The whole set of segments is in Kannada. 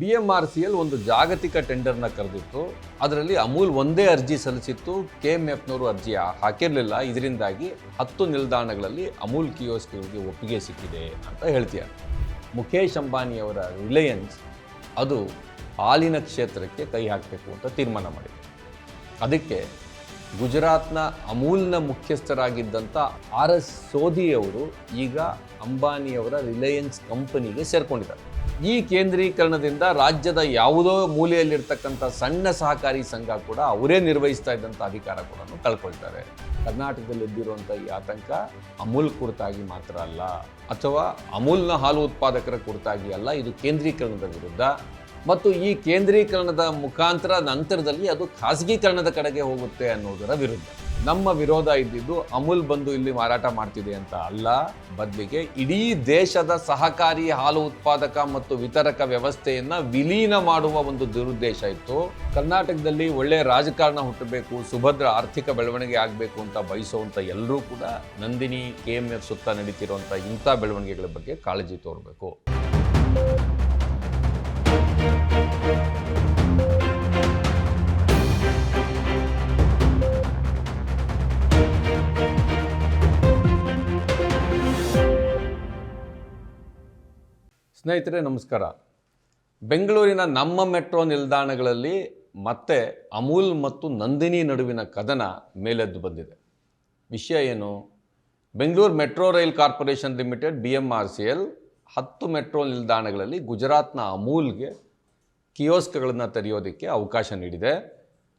B M R C L ಒಂದು ಜಾಗತಿಕ ಟೆಂಡರ್ನ ಕರೆದಿತ್ತು. ಅದರಲ್ಲಿ ಅಮೂಲ್ ಒಂದೇ ಅರ್ಜಿ ಸಲ್ಲಿಸಿತ್ತು. ಕೆ ಎಂ ಎಫ್ನವರು ಅರ್ಜಿ ಹಾಕಿರಲಿಲ್ಲ. ಇದರಿಂದಾಗಿ ಹತ್ತು ನಿಲ್ದಾಣಗಳಲ್ಲಿ ಅಮೂಲ್ ಕಿಯೋಸ್ಕ್ಗಳಿಗೆ ಒಪ್ಪಿಗೆ ಸಿಕ್ಕಿದೆ ಅಂತ ಹೇಳ್ತಿದ್ದಾರೆ ಮುಖೇಶ್ ಅಂಬಾನಿಯವರ ರಿಲಯನ್ಸ್ ಅದು ಹಾಲಿನ ಕ್ಷೇತ್ರಕ್ಕೆ ಕೈ ಹಾಕಬೇಕು ಅಂತ ತೀರ್ಮಾನ ಮಾಡಿದೆ. ಅದಕ್ಕೆ ಗುಜರಾತ್ನ ಅಮೂಲ್ನ ಮುಖ್ಯಸ್ಥರಾಗಿದ್ದಂಥ ಆರ್ ಎಸ್ ಸೋಧಿಯವರು ಈಗ ಅಂಬಾನಿಯವರ ರಿಲಯನ್ಸ್ ಕಂಪನಿಗೆ ಸೇರ್ಕೊಂಡಿದ್ದಾರೆ. ಈ ಕೇಂದ್ರೀಕರಣದಿಂದ ರಾಜ್ಯದ ಯಾವುದೋ ಮೂಲೆಯಲ್ಲಿರ್ತಕ್ಕಂಥ ಸಣ್ಣ ಸಹಕಾರಿ ಸಂಘ ಕೂಡ ಅವರೇ ನಿರ್ವಹಿಸ್ತಾ ಇದ್ದಂಥ ಅಧಿಕಾರ ಕೂಡ ಕಳ್ಕೊಳ್ತಾರೆ. ಕರ್ನಾಟಕದಲ್ಲಿ ಎದ್ದಿರುವಂಥ ಈ ಆತಂಕ ಅಮೂಲ್ ಕುರಿತಾಗಿ ಮಾತ್ರ ಅಲ್ಲ, ಅಥವಾ ಅಮೂಲ್ನ ಹಾಲು ಉತ್ಪಾದಕರ ಕುರಿತಾಗಿ ಅಲ್ಲ, ಇದು ಕೇಂದ್ರೀಕರಣದ ವಿರುದ್ಧ. ಮತ್ತು ಈ ಕೇಂದ್ರೀಕರಣದ ಮುಖಾಂತರ ನಂತರದಲ್ಲಿ ಅದು ಖಾಸಗೀಕರಣದ ಕಡೆಗೆ ಹೋಗುತ್ತೆ ಅನ್ನೋದರ ವಿರುದ್ಧ. ನಮ್ಮ ವಿರೋಧ ಇದ್ದಿದ್ದು ಅಮೂಲ್ ಬಂದು ಇಲ್ಲಿ ಮಾರಾಟ ಮಾಡ್ತಿದೆ ಅಂತ ಅಲ್ಲ, ಬದಲಿಗೆ ಇಡೀ ದೇಶದ ಸಹಕಾರಿ ಹಾಲು ಉತ್ಪಾದಕ ಮತ್ತು ವಿತರಕ ವ್ಯವಸ್ಥೆಯನ್ನ ವಿಲೀನ ಮಾಡುವ ಒಂದು ದುರುದ್ದೇಶ ಇತ್ತು. ಕರ್ನಾಟಕದಲ್ಲಿ ಒಳ್ಳೆ ರಾಜಕಾರಣ ಹುಟ್ಟಬೇಕು, ಸುಭದ್ರ ಆರ್ಥಿಕ ಬೆಳವಣಿಗೆ ಆಗಬೇಕು ಅಂತ ಬಯಸುವಂಥ ಎಲ್ಲರೂ ಕೂಡ ನಂದಿನಿ, ಕೆ ಎಂ ಎಫ್ ಸುತ್ತ ನಡೀತಿರುವಂಥ ಇಂಥ ಬೆಳವಣಿಗೆಗಳ ಬಗ್ಗೆ ಕಾಳಜಿ ತೋರಬೇಕು. ಸ್ನೇಹಿತರೆ, ನಮಸ್ಕಾರ. ಬೆಂಗಳೂರಿನ ನಮ್ಮ ಮೆಟ್ರೋ ನಿಲ್ದಾಣಗಳಲ್ಲಿ ಮತ್ತೆ ಅಮೂಲ್ ಮತ್ತು ನಂದಿನಿ ನಡುವಿನ ಕದನ ಮೇಲೆದ್ದು ಬಂದಿದೆ. ವಿಷಯ ಏನು? Bengaluru metro rail corporation limited B M R C L ಹತ್ತು ಮೆಟ್ರೋ ನಿಲ್ದಾಣಗಳಲ್ಲಿ ಗುಜರಾತ್ನ ಅಮೂಲ್ಗೆ ಕಿಯೋಸ್ಕ್ಗಳನ್ನು ತೆರೆಯೋದಕ್ಕೆ ಅವಕಾಶ ನೀಡಿದೆ.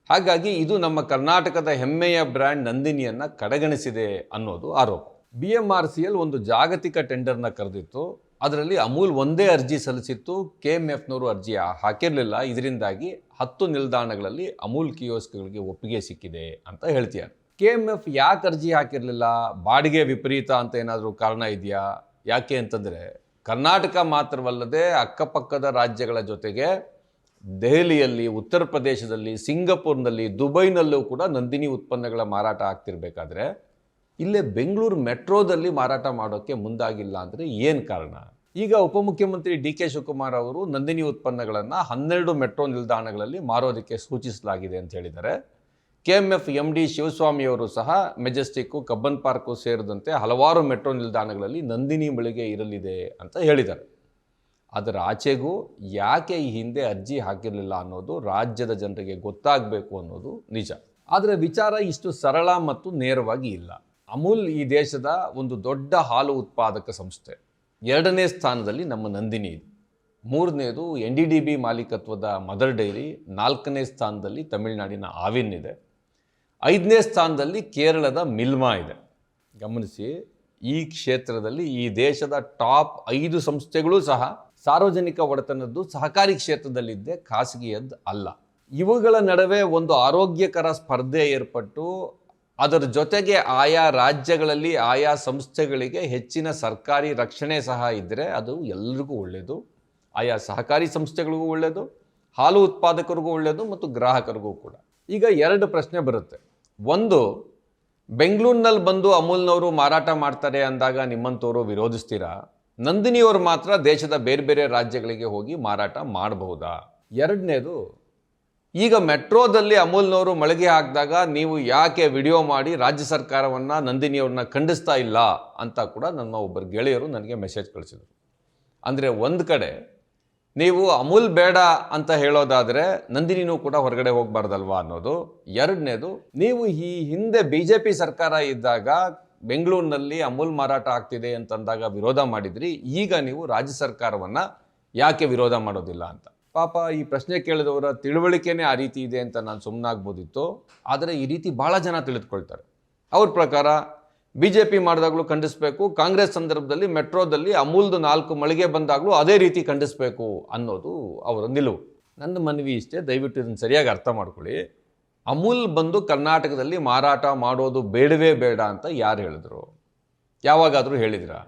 ಹಾಗಾಗಿ ಇದು ನಮ್ಮ ಕರ್ನಾಟಕದ ಹೆಮ್ಮೆಯ ಬ್ರ್ಯಾಂಡ್ ನಂದಿನಿಯನ್ನು ಕಡೆಗಣಿಸಿದೆ ಅನ್ನೋದು ಆರೋಪ. B M R C L ಒಂದು ಜಾಗತಿಕ ಟೆಂಡರ್ನ ಕರೆದಿತ್ತು. ಅದರಲ್ಲಿ ಅಮೂಲ್ ಒಂದೇ ಅರ್ಜಿ ಸಲ್ಲಿಸಿತ್ತು. ಕೆ ಎಂ ಎಫ್ನವರು ಅರ್ಜಿ ಹಾಕಿರಲಿಲ್ಲ. ಇದರಿಂದಾಗಿ ಹತ್ತು ನಿಲ್ದಾಣಗಳಲ್ಲಿ ಅಮೂಲ್ ಕಿಯೋಸ್ಕ್ಗಳಿಗೆ ಒಪ್ಪಿಗೆ ಸಿಕ್ಕಿದೆ ಅಂತ ಹೇಳ್ತೀಯಾರೆ ಕೆ ಎಂ ಎಫ್ ಯಾಕೆ ಅರ್ಜಿ ಹಾಕಿರಲಿಲ್ಲ? ಬಾಡಿಗೆ ವಿಪರೀತ ಅಂತ ಏನಾದರೂ ಕಾರಣ ಇದೆಯಾ? ಯಾಕೆ ಅಂತಂದರೆ ಕರ್ನಾಟಕ ಮಾತ್ರವಲ್ಲದೆ ಅಕ್ಕಪಕ್ಕದ ರಾಜ್ಯಗಳ ಜೊತೆಗೆ ದೆಹಲಿಯಲ್ಲಿ, ಉತ್ತರ ಪ್ರದೇಶದಲ್ಲಿ, ಸಿಂಗಪುರ್ನಲ್ಲಿ, ದುಬೈನಲ್ಲೂ ಕೂಡ ನಂದಿನಿ ಉತ್ಪನ್ನಗಳ ಮಾರಾಟ ಆಗ್ತಿರ್ಬೇಕಾದ್ರೆ ಇಲ್ಲೇ ಬೆಂಗಳೂರು ಮೆಟ್ರೋದಲ್ಲಿ ಮಾರಾಟ ಮಾಡೋಕ್ಕೆ ಮುಂದಾಗಿಲ್ಲ ಅಂದರೆ ಏನು ಕಾರಣ? ಈಗ ಉಪಮುಖ್ಯಮಂತ್ರಿ ಡಿ ಕೆ ಶಿವಕುಮಾರ್ ಅವರು ನಂದಿನಿ ಉತ್ಪನ್ನಗಳನ್ನು ಹನ್ನೆರಡು ಮೆಟ್ರೋ ನಿಲ್ದಾಣಗಳಲ್ಲಿ ಮಾರೋದಕ್ಕೆ ಸೂಚಿಸಲಾಗಿದೆ ಅಂತ ಹೇಳಿದ್ದಾರೆ. K M F, M D ಶಿವಸ್ವಾಮಿಯವರು ಸಹ ಮೆಜೆಸ್ಟಿಕ್ಕು, ಕಬ್ಬನ್ ಪಾರ್ಕು ಸೇರಿದಂತೆ ಹಲವಾರು ಮೆಟ್ರೋ ನಿಲ್ದಾಣಗಳಲ್ಲಿ ನಂದಿನಿ ಮಳಿಗೆ ಇರಲಿದೆ ಅಂತ ಹೇಳಿದ್ದಾರೆ. ಅದರ ಆಚೆಗೂ ಯಾಕೆ ಈ ಹಿಂದೆ ಅರ್ಜಿ ಹಾಕಿರಲಿಲ್ಲ ಅನ್ನೋದು ರಾಜ್ಯದ ಜನರಿಗೆ ಗೊತ್ತಾಗಬೇಕು ಅನ್ನೋದು ನಿಜ. ಆದರೆ ವಿಚಾರ ಇಷ್ಟು ಸರಳ ಮತ್ತು ನೇರವಾಗಿ ಇಲ್ಲ. ಅಮೂಲ್ ಈ ದೇಶದ ಒಂದು ದೊಡ್ಡ ಹಾಲು ಉತ್ಪಾದಕ ಸಂಸ್ಥೆ. ಎರಡನೇ ಸ್ಥಾನದಲ್ಲಿ ನಮ್ಮ ನಂದಿನಿ ಇದೆ. ಮೂರನೇದು ಎನ್ ಡಿ ಡಿ ಬಿ ಮಾಲೀಕತ್ವದ ಮದರ್ ಡೈರಿ, ನಾಲ್ಕನೇ ಸ್ಥಾನದಲ್ಲಿ ತಮಿಳುನಾಡಿನ ಆವಿನ್ ಇದೆ. ಐದನೇ ಸ್ಥಾನದಲ್ಲಿ ಕೇರಳದ ಮಿಲ್ಮಾ ಇದೆ. ಗಮನಿಸಿ, ಈ ಕ್ಷೇತ್ರದಲ್ಲಿ ಈ ದೇಶದ ಟಾಪ್ ಐದು ಸಂಸ್ಥೆಗಳು ಸಹ ಸಾರ್ವಜನಿಕ ಒಡೆತನದ್ದು ಸಹಕಾರಿ ಕ್ಷೇತ್ರದಲ್ಲಿದ್ದೆ ಖಾಸಗಿಯದ್ದು ಅಲ್ಲ. ಇವುಗಳ ನಡುವೆ ಒಂದು ಆರೋಗ್ಯಕರ ಸ್ಪರ್ಧೆ ಏರ್ಪಟ್ಟು ಅದರ ಜೊತೆಗೆ ಆಯಾ ರಾಜ್ಯಗಳಲ್ಲಿ ಆಯಾ ಸಂಸ್ಥೆಗಳಿಗೆ ಹೆಚ್ಚಿನ ಸರ್ಕಾರಿ ರಕ್ಷಣೆ ಸಹ ಇದ್ದರೆ ಅದು ಎಲ್ರಿಗೂ ಒಳ್ಳೆಯದು ಆಯಾ ಸಹಕಾರಿ ಸಂಸ್ಥೆಗಳಿಗೂ ಒಳ್ಳೆಯದು ಹಾಲು ಉತ್ಪಾದಕರಿಗೂ ಒಳ್ಳೆಯದು ಮತ್ತು ಗ್ರಾಹಕರಿಗೂ ಕೂಡ. ಈಗ ಎರಡು ಪ್ರಶ್ನೆ ಬರುತ್ತೆ. ಒಂದು, ಬೆಂಗಳೂರಿನಲ್ಲಿ ಬಂದು ಅಮೂಲ್ನವರು ಮಾರಾಟ ಮಾಡ್ತಾರೆ ಅಂದಾಗ ನಿಮ್ಮಂಥವರು ವಿರೋಧಿಸ್ತೀರಾ? ನಂದಿನಿಯವರು ಮಾತ್ರ ದೇಶದ ಬೇರೆ ಬೇರೆ ರಾಜ್ಯಗಳಿಗೆ ಹೋಗಿ ಮಾರಾಟ ಮಾಡಬಹುದಾ? ಎರಡನೇದು ಈಗ ಮೆಟ್ರೋದಲ್ಲಿ ಅಮೂಲ್ನವರು ಮಳಿಗೆ ಹಾಕಿದಾಗ ನೀವು ಯಾಕೆ ವಿಡಿಯೋ ಮಾಡಿ ರಾಜ್ಯ ಸರ್ಕಾರವನ್ನು ನಂದಿನಿಯವ್ರನ್ನ ಖಂಡಿಸ್ತಾ ಇಲ್ಲ ಅಂತ ಕೂಡ ನನ್ನ ಒಬ್ಬರು ಗೆಳೆಯರು ನನಗೆ ಮೆಸೇಜ್ ಕಳಿಸಿದರು. ಅಂದರೆ ಒಂದು ಕಡೆ ನೀವು ಅಮೂಲ್ ಬೇಡ ಅಂತ ಹೇಳೋದಾದರೆ ನಂದಿನಿನೂ ಕೂಡ ಹೊರಗಡೆ ಹೋಗಬಾರ್ದಲ್ವಾ ಅನ್ನೋದು. ಎರಡನೇದು, ನೀವು ಈ ಹಿಂದೆ ಬಿ ಜೆ ಪಿ ಸರ್ಕಾರ ಇದ್ದಾಗ ಬೆಂಗಳೂರಿನಲ್ಲಿ ಅಮೂಲ್ ಮಾರಾಟ ಆಗ್ತಿದೆ ಅಂತಂದಾಗ ವಿರೋಧ ಮಾಡಿದ್ರಿ, ಈಗ ನೀವು ರಾಜ್ಯ ಸರ್ಕಾರವನ್ನು ಯಾಕೆ ವಿರೋಧ ಮಾಡೋದಿಲ್ಲ ಅಂತ? ಪಾಪ ಈ ಪ್ರಶ್ನೆ ಕೇಳಿದವರ ತಿಳುವಳಿಕೆನೇ ಆ ರೀತಿ ಇದೆ ಅಂತ ನಾನು ಸುಮ್ಮನಾಗ್ಬೋದಿತ್ತು ಆದರೆ ಈ ರೀತಿ ಭಾಳ ಜನ ತಿಳಿದುಕೊಳ್ತಾರೆ. ಅವ್ರ ಪ್ರಕಾರ ಬಿ ಜೆ ಪಿ ಮಾಡಿದಾಗಲೂ ಖಂಡಿಸಬೇಕು, ಕಾಂಗ್ರೆಸ್ ಸಂದರ್ಭದಲ್ಲಿ, ಮೆಟ್ರೋದಲ್ಲಿ ಅಮೂಲ್ದು ನಾಲ್ಕು ಮಳಿಗೆ ಬಂದಾಗಲೂ ಅದೇ ರೀತಿ ಖಂಡಿಸಬೇಕು ಅನ್ನೋದು ಅವರ ನಿಲುವು. ನನ್ನ ಮನವಿ ಇಷ್ಟೇ, ದಯವಿಟ್ಟು ಇದನ್ನು ಸರಿಯಾಗಿ ಅರ್ಥ ಮಾಡ್ಕೊಳ್ಳಿ. ಅಮೂಲ್ ಬಂದು ಕರ್ನಾಟಕದಲ್ಲಿ ಮಾರಾಟ ಮಾಡೋದು ಬೇಡವೇ ಬೇಡ ಅಂತ ಯಾರು ಹೇಳಿದ್ರು? ಯಾವಾಗಾದರೂ ಹೇಳಿದಿರಾ?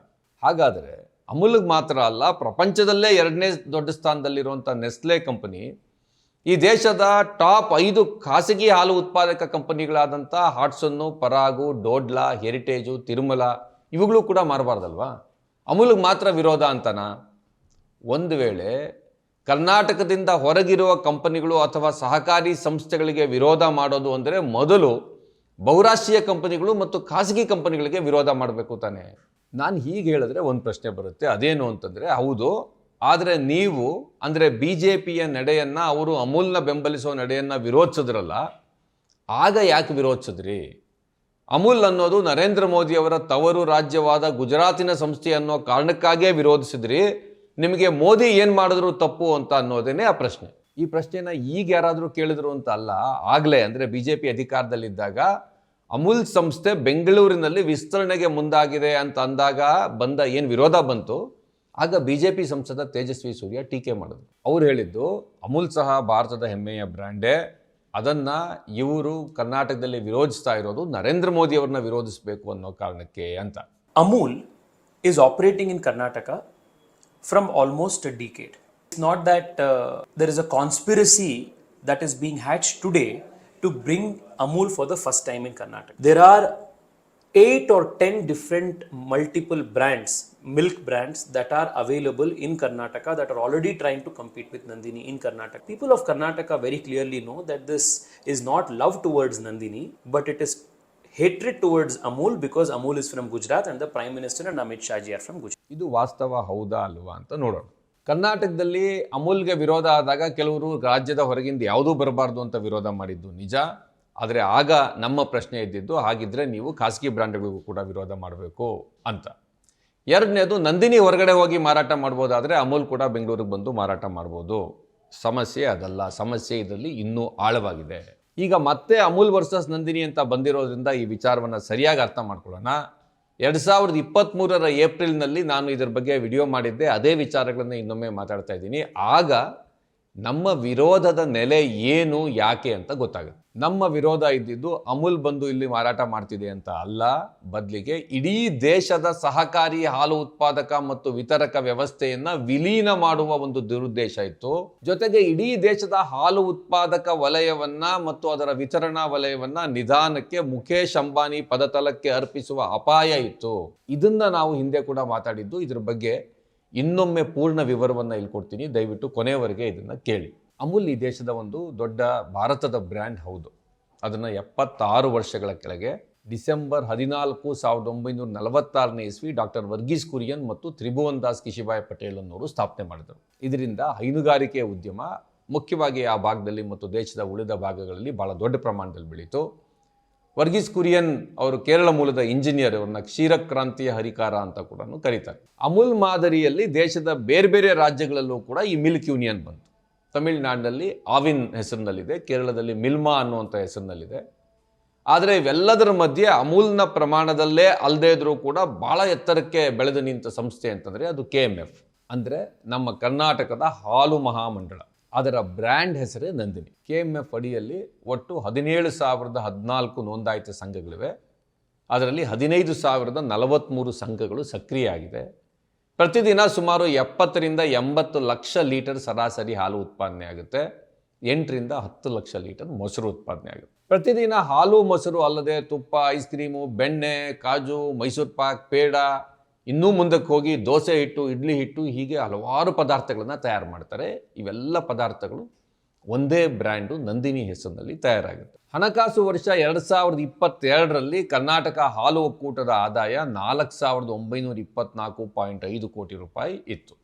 ಹಾಗಾದರೆ ಅಮೂಲ್ಗೆ ಮಾತ್ರ ಅಲ್ಲ, ಪ್ರಪಂಚದಲ್ಲೇ ಎರಡನೇ ದೊಡ್ಡ ಸ್ಥಾನದಲ್ಲಿರುವಂಥ ನೆಸ್ಲೆ ಕಂಪನಿ ಈ ದೇಶದ ಟಾಪ್ ಐದು ಖಾಸಗಿ ಹಾಲು ಉತ್ಪಾದಕ ಕಂಪನಿಗಳಾದಂಥ ಹಾಟ್ಸನ್ನು ಪರಾಗು ಡೋಡ್ಲಾ ಹೆರಿಟೇಜು ತಿರುಮಲ ಇವುಗಳು ಕೂಡ ಮಾರಬಾರ್ದಲ್ವಾ? ಅಮೂಲ್ಗೆ ಮಾತ್ರ ವಿರೋಧ ಅಂತನ? ಒಂದು ವೇಳೆ ಕರ್ನಾಟಕದಿಂದ ಹೊರಗಿರುವ ಕಂಪನಿಗಳು ಅಥವಾ ಸಹಕಾರಿ ಸಂಸ್ಥೆಗಳಿಗೆ ವಿರೋಧ ಮಾಡೋದು ಅಂದರೆ ಮೊದಲು ಬಹುರಾಷ್ಟ್ರೀಯ ಕಂಪನಿಗಳು ಮತ್ತು ಖಾಸಗಿ ಕಂಪನಿಗಳಿಗೆ ವಿರೋಧ ಮಾಡಬೇಕು ತಾನೆ? ನಾನು ಹೀಗೆ ಹೇಳಿದ್ರೆ ಒಂದು ಪ್ರಶ್ನೆ ಬರುತ್ತೆ. ಅದೇನು ಅಂತಂದರೆ, ಹೌದು, ಆದರೆ ನೀವು, ಅಂದರೆ ಬಿ ಜೆ ಪಿಯ ನಡೆಯನ್ನು ಅವರು ಅಮೂಲ್ನ ಬೆಂಬಲಿಸೋ ನಡೆಯನ್ನು ವಿರೋಧಿಸಿದ್ರಲ್ಲ, ಆಗ ಯಾಕೆ ವಿರೋಧಿಸಿದ್ರಿ? ಅಮೂಲ್ ಅನ್ನೋದು ನರೇಂದ್ರ ಮೋದಿಯವರ ತವರು ರಾಜ್ಯವಾದ ಗುಜರಾತಿನ ಸಂಸ್ಥೆ ಅನ್ನೋ ಕಾರಣಕ್ಕಾಗೇ ವಿರೋಧಿಸಿದ್ರಿ. ನಿಮಗೆ ಮೋದಿ ಏನು ಮಾಡಿದ್ರು ತಪ್ಪು ಅಂತ ಅನ್ನೋದೇನೆ ಆ ಪ್ರಶ್ನೆ. ಈ ಪ್ರಶ್ನೆನ ಈಗ ಯಾರಾದರೂ ಕೇಳಿದ್ರು ಅಂತ ಅಲ್ಲ, ಆಗಲೇ ಅಂದರೆ ಬಿ ಜೆ ಪಿ ಅಧಿಕಾರದಲ್ಲಿದ್ದಾಗ ಅಮೂಲ್ ಸಂಸ್ಥೆ ಬೆಂಗಳೂರಿನಲ್ಲಿ ವಿಸ್ತರಣೆಗೆ ಮುಂದಾಗಿದೆ ಅಂತ ಅಂದಾಗ ಬಂದ ಏನು ವಿರೋಧ ಬಂತು? ಆಗ ಬಿ ಜೆ ಪಿ ಸಂಸದ ತೇಜಸ್ವಿ ಸೂರ್ಯ ಟೀಕೆ ಮಾಡಿದ್ರು. ಅವ್ರು ಹೇಳಿದ್ದು, ಅಮೂಲ್ ಸಹ ಭಾರತದ ಹೆಮ್ಮೆಯ ಬ್ರ್ಯಾಂಡೇ. ಅದನ್ನು ಇವರು ಕರ್ನಾಟಕದಲ್ಲಿ ವಿರೋಧಿಸ್ತಾ ಇರೋದು ನರೇಂದ್ರ ಮೋದಿ ಅವ್ರನ್ನ ವಿರೋಧಿಸಬೇಕು ಅನ್ನೋ ಕಾರಣಕ್ಕೆ ಅಂತ. Amul is operating in Karnataka from almost a it's not not there is a conspiracy that conspiracy being hatch today to bring Amul for the first time in Karnataka. There are eight or ten different multiple brands, milk brands that are available in Karnataka that are already trying to compete with Nandini in Karnataka. People of Karnataka very clearly know that this is not love towards Nandini, but it is hatred towards Amul because Amul is from Gujarat and the Prime Minister and Amit Shah ji are from Gujarat. ಇದು ವಾಸ್ತವ ಹೌದಾ ಅಲ್ವಾ ಅಂತ ನೋಡೋಣ ಕರ್ನಾಟಕದಲ್ಲಿ ಅಮೂಲ್ಗೆ ವಿರೋಧ ಆದಾಗ ಕೆಲವರು ರಾಜ್ಯದ ಹೊರಗಿಂದ ಯಾವುದೂ ಬರಬಾರ್ದು ಅಂತ ವಿರೋಧ ಮಾಡಿದ್ದು ನಿಜ. ಆದರೆ ಆಗ ನಮ್ಮ ಪ್ರಶ್ನೆ ಇದ್ದಿದ್ದು ಹಾಗಿದ್ರೆ ನೀವು ಖಾಸಗಿ ಬ್ರ್ಯಾಂಡ್ಗಳಿಗೂ ಕೂಡ ವಿರೋಧ ಮಾಡಬೇಕು ಅಂತ. ಎರಡನೇದು ನಂದಿನಿ ಹೊರಗಡೆ ಹೋಗಿ ಮಾರಾಟ ಮಾಡ್ಬೋದಾದರೆ ಅಮೂಲ್ ಕೂಡ ಬೆಂಗಳೂರಿಗೆ ಬಂದು ಮಾರಾಟ ಮಾಡ್ಬೋದು. ಸಮಸ್ಯೆ ಅದಲ್ಲ. ಸಮಸ್ಯೆ ಇದರಲ್ಲಿ ಇನ್ನೂ ಆಳವಾಗಿದೆ. ಈಗ ಮತ್ತೆ ಅಮೂಲ್ ವರ್ಸಸ್ ನಂದಿನಿ ಅಂತ ಬಂದಿರೋದ್ರಿಂದ ಈ ವಿಚಾರವನ್ನು ಸರಿಯಾಗಿ ಅರ್ಥ ಮಾಡ್ಕೊಳ್ಳೋಣ. ಎರಡು ಸಾವಿರದ ಇಪ್ಪತ್ತ್ಮೂರರ ಏಪ್ರಿಲ್ನಲ್ಲಿ ನಾನು ಇದರ ಬಗ್ಗೆ ವಿಡಿಯೋ ಮಾಡಿದ್ದೆ, ಅದೇ ವಿಚಾರಗಳನ್ನು ಇನ್ನೊಮ್ಮೆ ಮಾತಾಡ್ತಾ ಇದ್ದೀನಿ. ಆಗ ನಮ್ಮ ವಿರೋಧದ ನೆಲೆ ಏನು, ಯಾಕೆ ಅಂತ ಗೊತ್ತಾಗುತ್ತೆ. ನಮ್ಮ ವಿರೋಧ ಇದ್ದಿದ್ದು ಅಮೂಲ್ ಬಂದು ಇಲ್ಲಿ ಮಾರಾಟ ಮಾಡ್ತಿದೆ ಅಂತ ಅಲ್ಲ, ಬದಲಿಗೆ ಇಡೀ ದೇಶದ ಸಹಕಾರಿ ಹಾಲು ಉತ್ಪಾದಕ ಮತ್ತು ವಿತರಕ ವ್ಯವಸ್ಥೆಯನ್ನ ವಿಲೀನ ಮಾಡುವ ಒಂದು ದುರುದ್ದೇಶ ಇತ್ತು. ಜೊತೆಗೆ ಇಡೀ ದೇಶದ ಹಾಲು ಉತ್ಪಾದಕ ವಲಯವನ್ನ ಮತ್ತು ಅದರ ವಿತರಣಾ ವಲಯವನ್ನ ನಿಧಾನಕ್ಕೆ ಮುಖೇಶ್ ಅಂಬಾನಿ ಪದತಲಕ್ಕೆ ಅರ್ಪಿಸುವ ಅಪಾಯ ಇತ್ತು. ಇದನ್ನ ನಾವು ಹಿಂದೆ ಕೂಡ ಮಾತಾಡಿದ್ದು ಇದ್ರ ಬಗ್ಗೆ ಇನ್ನೊಮ್ಮೆ ಪೂರ್ಣ ವಿವರವನ್ನು ಇಲ್ಲಿ ಕೊಡ್ತೀನಿ. ದಯವಿಟ್ಟು ಕೊನೆಯವರೆಗೆ ಇದನ್ನು ಕೇಳಿ. ಅಮೂಲ್ ಈ ದೇಶದ ಒಂದು ದೊಡ್ಡ ಭಾರತದ ಬ್ರ್ಯಾಂಡ್ ಹೌದು. ಅದನ್ನು ಎಪ್ಪತ್ತಾರು ವರ್ಷಗಳ ಕೆಳಗೆ ಡಿಸೆಂಬರ್ ಹದಿನಾಲ್ಕು ಸಾವಿರದ ಒಂಬೈನೂರ ನಲವತ್ತಾರನೇ ಇಸ್ವಿ ಡಾಕ್ಟರ್ ವರ್ಗೀಸ್ ಕುರಿಯನ್ ಮತ್ತು ತ್ರಿಭುವನ್ ದಾಸ್ ಕಿಶಿಬಾಯ್ ಪಟೇಲ್ ಅನ್ನೋರು ಸ್ಥಾಪನೆ ಮಾಡಿದರು. ಇದರಿಂದ ಹೈನುಗಾರಿಕೆ ಉದ್ಯಮ ಮುಖ್ಯವಾಗಿ ಆ ಭಾಗದಲ್ಲಿ ಮತ್ತು ದೇಶದ ಉಳಿದ ಭಾಗಗಳಲ್ಲಿ ಬಹಳ ದೊಡ್ಡ ಪ್ರಮಾಣದಲ್ಲಿ ಬೆಳೀತು. ವರ್ಗೀಸ್ ಕುರಿಯನ್ ಅವರು ಕೇರಳ ಮೂಲದ ಇಂಜಿನಿಯರ್ ಅವ್ರನ್ನ ಕ್ಷೀರಕ್ರಾಂತಿಯ ಹರಿಕಾರ ಅಂತ ಕೂಡ ಕರೀತಾರೆ. ಅಮೂಲ್ ಮಾದರಿಯಲ್ಲಿ ದೇಶದ ಬೇರೆ ಬೇರೆ ರಾಜ್ಯಗಳಲ್ಲೂ ಕೂಡ ಈ ಮಿಲ್ಕ್ ಯೂನಿಯನ್ ಬಂತು. ತಮಿಳುನಾಡಿನಲ್ಲಿ ಆವಿನ್ ಹೆಸರಿನಲ್ಲಿದೆ, ಕೇರಳದಲ್ಲಿ ಮಿಲ್ಮಾ ಅನ್ನುವಂಥ ಹೆಸರಿನಲ್ಲಿದೆ. ಆದರೆ ಇವೆಲ್ಲದರ ಮಧ್ಯೆ ಅಮೂಲ್ನ ಪ್ರಮಾಣದಲ್ಲೇ ಅಲ್ಲದೇ ಇದ್ರೂ ಕೂಡ ಭಾಳ ಎತ್ತರಕ್ಕೆ ಬೆಳೆದು ನಿಂತ ಸಂಸ್ಥೆ ಅಂತಂದರೆ ಅದು ಕೆ ಎಂ ಎಫ್. ಅಂದರೆ ನಮ್ಮ ಕರ್ನಾಟಕದ ಹಾಲು ಮಹಾಮಂಡಳ. ಅದರ ಬ್ರ್ಯಾಂಡ್ ಹೆಸರೇ ನಂದಿನಿ. ಕೆ ಎಂ ಎಫ್ ಅಡಿಯಲ್ಲಿ ಒಟ್ಟು ಹದಿನೇಳು ಸಾವಿರದ ಹದಿನಾಲ್ಕು ನೋಂದಾಯಿತ ಸಂಘಗಳಿವೆ. ಅದರಲ್ಲಿ ಹದಿನೈದು ಸಾವಿರದ ನಲವತ್ತ್ಮೂರು ಸಂಘಗಳು ಸಕ್ರಿಯ ಆಗಿದೆ ಪ್ರತಿದಿನ ಸುಮಾರು ಎಪ್ಪತ್ತರಿಂದ ಎಂಬತ್ತು ಲಕ್ಷ ಲೀಟರ್ ಸರಾಸರಿ ಹಾಲು ಉತ್ಪಾದನೆ ಆಗುತ್ತೆ. ಎಂಟರಿಂದ ಹತ್ತು ಲಕ್ಷ ಲೀಟರ್ ಮೊಸರು ಉತ್ಪಾದನೆ ಆಗುತ್ತೆ. ಪ್ರತಿದಿನ ಹಾಲು, ಮೊಸರು ಅಲ್ಲದೆ ತುಪ್ಪ, ಐಸ್ ಕ್ರೀಮು, ಬೆಣ್ಣೆ, ಕಾಜು, ಮೈಸೂರು ಪಾಕ್, ಪೇಡ ಇನ್ನೂ ಮುಂದಕ್ಕೆ ಹೋಗಿ ದೋಸೆ ಹಿಟ್ಟು, ಇಡ್ಲಿ ಹಿಟ್ಟು ಹೀಗೆ ಹಲವಾರು ಪದಾರ್ಥಗಳನ್ನು ತಯಾರು ಮಾಡ್ತಾರೆ. ಇವೆಲ್ಲ ಪದಾರ್ಥಗಳು ಒಂದೇ ಬ್ರ್ಯಾಂಡು ನಂದಿನಿ ಹೆಸರಿನಲ್ಲಿ ತಯಾರಾಗುತ್ತೆ. ಹಣಕಾಸು ವರ್ಷ ಎರಡು ಸಾವಿರದ ಇಪ್ಪತ್ತೆರಡರಲ್ಲಿ ಕರ್ನಾಟಕ ಹಾಲು ಒಕ್ಕೂಟದ ಆದಾಯ ನಾಲ್ಕು ಸಾವಿರದ ಒಂಬೈನೂರ ಇಪ್ಪತ್ನಾಲ್ಕು ಪಾಯಿಂಟ್ ಐದು ಕೋಟಿ ರೂಪಾಯಿ ಇತ್ತು.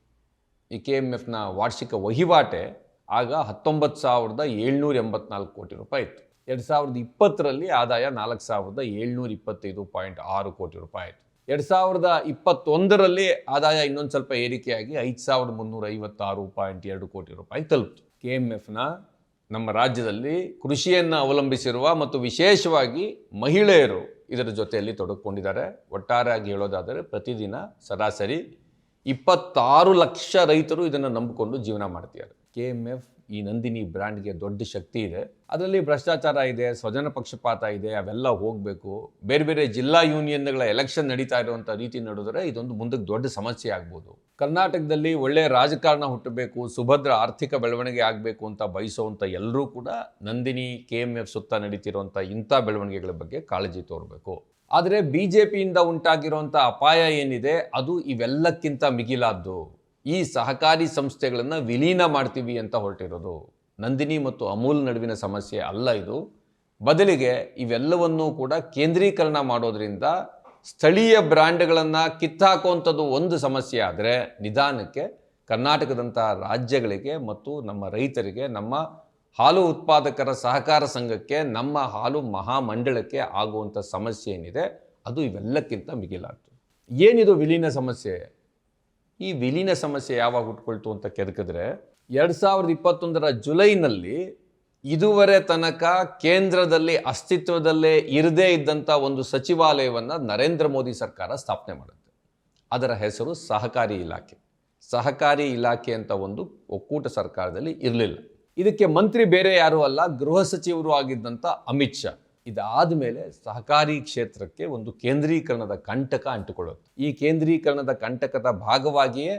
ಈ ಕೆ ಎಂ ಎಫ್ನ ವಾರ್ಷಿಕ ವಹಿವಾಟೆ ಆಗ ಹತ್ತೊಂಬತ್ತು ಸಾವಿರದ ಏಳ್ನೂರ ಎಂಬತ್ನಾಲ್ಕು ಕೋಟಿ ರೂಪಾಯಿ ಇತ್ತು. ಎರಡು ಸಾವಿರದ ಇಪ್ಪತ್ತರಲ್ಲಿ ಆದಾಯ ನಾಲ್ಕು ಸಾವಿರದ ಏಳ್ನೂರ ಇಪ್ಪತ್ತೈದು ಪಾಯಿಂಟ್ ಆರು ಕೋಟಿ ರೂಪಾಯಿ ಆಯಿತು. ಎರಡು ಸಾವಿರದ ಇಪ್ಪತ್ತೊಂದರಲ್ಲಿ ಆದಾಯ ಇನ್ನೊಂದು ಸ್ವಲ್ಪ ಏರಿಕೆಯಾಗಿ ಐದು ಸಾವಿರದ ಮುನ್ನೂರ ಐವತ್ತಾರು ಪಾಯಿಂಟ್ ಎರಡು ಕೋಟಿ ರೂಪಾಯಿ ತಲುಪಿತು. ಕೆ ಎಂ ಎಫ್ನ ನಮ್ಮ ರಾಜ್ಯದಲ್ಲಿ ಕೃಷಿಯನ್ನು ಅವಲಂಬಿಸಿರುವ ಮತ್ತು ವಿಶೇಷವಾಗಿ ಮಹಿಳೆಯರು ಇದರ ಜೊತೆಯಲ್ಲಿ ತೊಡಗಿಕೊಂಡಿದ್ದಾರೆ. ಒಟ್ಟಾರೆಯಾಗಿ ಹೇಳೋದಾದರೆ ಪ್ರತಿದಿನ ಸರಾಸರಿ ಇಪ್ಪತ್ತಾರು ಲಕ್ಷ ರೈತರು ಇದನ್ನು ನಂಬಿಕೊಂಡು ಜೀವನ ಮಾಡ್ತಿದ್ದಾರೆ. ಕೆ ಎಂ ಎಫ್ ಈ ನಂದಿನಿ ಬ್ರ್ಯಾಂಡ್ಗೆ ದೊಡ್ಡ ಶಕ್ತಿ ಇದೆ. ಅದರಲ್ಲಿ ಭ್ರಷ್ಟಾಚಾರ ಇದೆ, ಸ್ವಜನ ಪಕ್ಷಪಾತ ಇದೆ, ಅವೆಲ್ಲ ಹೋಗಬೇಕು. ಬೇರೆ ಬೇರೆ ಜಿಲ್ಲಾ ಯೂನಿಯನ್ಗಳ ಎಲೆಕ್ಷನ್ ನಡೀತಾ ಇರುವಂಥ ರೀತಿ ನಡೆದ್ರೆ ಇದೊಂದು ಮುಂದಕ್ಕೆ ದೊಡ್ಡ ಸಮಸ್ಯೆ ಆಗ್ಬೋದು. ಕರ್ನಾಟಕದಲ್ಲಿ ಒಳ್ಳೆಯ ರಾಜಕಾರಣ ಹುಟ್ಟಬೇಕು, ಸುಭದ್ರ ಆರ್ಥಿಕ ಬೆಳವಣಿಗೆ ಆಗಬೇಕು ಅಂತ ಬಯಸುವಂಥ ಎಲ್ಲರೂ ಕೂಡ ನಂದಿನಿ, ಕೆ ಎಂ ಎಫ್ ಸುತ್ತ ನಡೀತಿರುವಂಥ ಇಂಥ ಬೆಳವಣಿಗೆಗಳ ಬಗ್ಗೆ ಕಾಳಜಿ ತೋರಬೇಕು. ಆದರೆ ಬಿ ಜೆ ಪಿಯಿಂದ ಉಂಟಾಗಿರುವಂಥ ಅಪಾಯ ಏನಿದೆ, ಅದು ಇವೆಲ್ಲಕ್ಕಿಂತ ಮಿಗಿಲಾದ್ದು. ಈ ಸಹಕಾರಿ ಸಂಸ್ಥೆಗಳನ್ನು ವಿಲೀನ ಮಾಡ್ತೀವಿ ಅಂತ ಹೊರಟಿರೋದು ನಂದಿನಿ ಮತ್ತು ಅಮೂಲ್ ನಡುವಿನ ಸಮಸ್ಯೆ ಅಲ್ಲ ಇದು. ಬದಲಿಗೆ ಇವೆಲ್ಲವನ್ನೂ ಕೂಡ ಕೇಂದ್ರೀಕರಣ ಮಾಡೋದ್ರಿಂದ ಸ್ಥಳೀಯ ಬ್ರ್ಯಾಂಡ್ಗಳನ್ನು ಕಿತ್ತಾಕುವಂಥದ್ದು ಒಂದು ಸಮಸ್ಯೆ ಆದರೆ ನಿಧಾನಕ್ಕೆ ಕರ್ನಾಟಕದಂಥ ರಾಜ್ಯಗಳಿಗೆ ಮತ್ತು ನಮ್ಮ ರೈತರಿಗೆ, ನಮ್ಮ ಹಾಲು ಉತ್ಪಾದಕರ ಸಹಕಾರ ಸಂಘಕ್ಕೆ, ನಮ್ಮ ಹಾಲು ಮಹಾಮಂಡಳಕ್ಕೆ ಆಗುವಂಥ ಸಮಸ್ಯೆ ಏನಿದೆ, ಅದು ಇವೆಲ್ಲಕ್ಕಿಂತ ಮಿಗಿಲಾಗ್ತದೆ. ಏನಿದು ವಿಲೀನ ಸಮಸ್ಯೆ? ಈ ವಿಲೀನ ಸಮಸ್ಯೆ ಯಾವಾಗ ಹುಟ್ಕೊಳ್ತು ಅಂತ ಕೆದಕಿದ್ರೆ ಎರಡು ಸಾವಿರದ ಇಪ್ಪತ್ತೊಂದರ ಜುಲೈನಲ್ಲಿ ಇದುವರೆ ತನಕ ಕೇಂದ್ರದಲ್ಲಿ ಅಸ್ತಿತ್ವದಲ್ಲೇ ಇರದೇ ಇದ್ದಂಥ ಒಂದು ಸಚಿವಾಲಯವನ್ನು ನರೇಂದ್ರ ಮೋದಿ ಸರ್ಕಾರ ಸ್ಥಾಪನೆ ಮಾಡುತ್ತೆ. ಅದರ ಹೆಸರು ಸಹಕಾರಿ ಇಲಾಖೆ. ಸಹಕಾರಿ ಇಲಾಖೆ ಅಂತ ಒಂದು ಒಕ್ಕೂಟ ಸರ್ಕಾರದಲ್ಲಿ ಇರಲಿಲ್ಲ. ಇದಕ್ಕೆ ಮಂತ್ರಿ ಬೇರೆ ಯಾರೂ ಅಲ್ಲ, ಗೃಹ ಸಚಿವರು ಆಗಿದ್ದಂಥ ಅಮಿತ್ ಶಾ. ಇದಾದ ಮೇಲೆ ಸಹಕಾರಿ ಕ್ಷೇತ್ರಕ್ಕೆ ಒಂದು ಕೇಂದ್ರೀಕರಣದ ಕಂಟಕ ಅಂಟುಕೊಳ್ಳುತ್ತೆ. ಈ ಕೇಂದ್ರೀಕರಣದ ಕಂಟಕದ ಭಾಗವಾಗಿಯೇ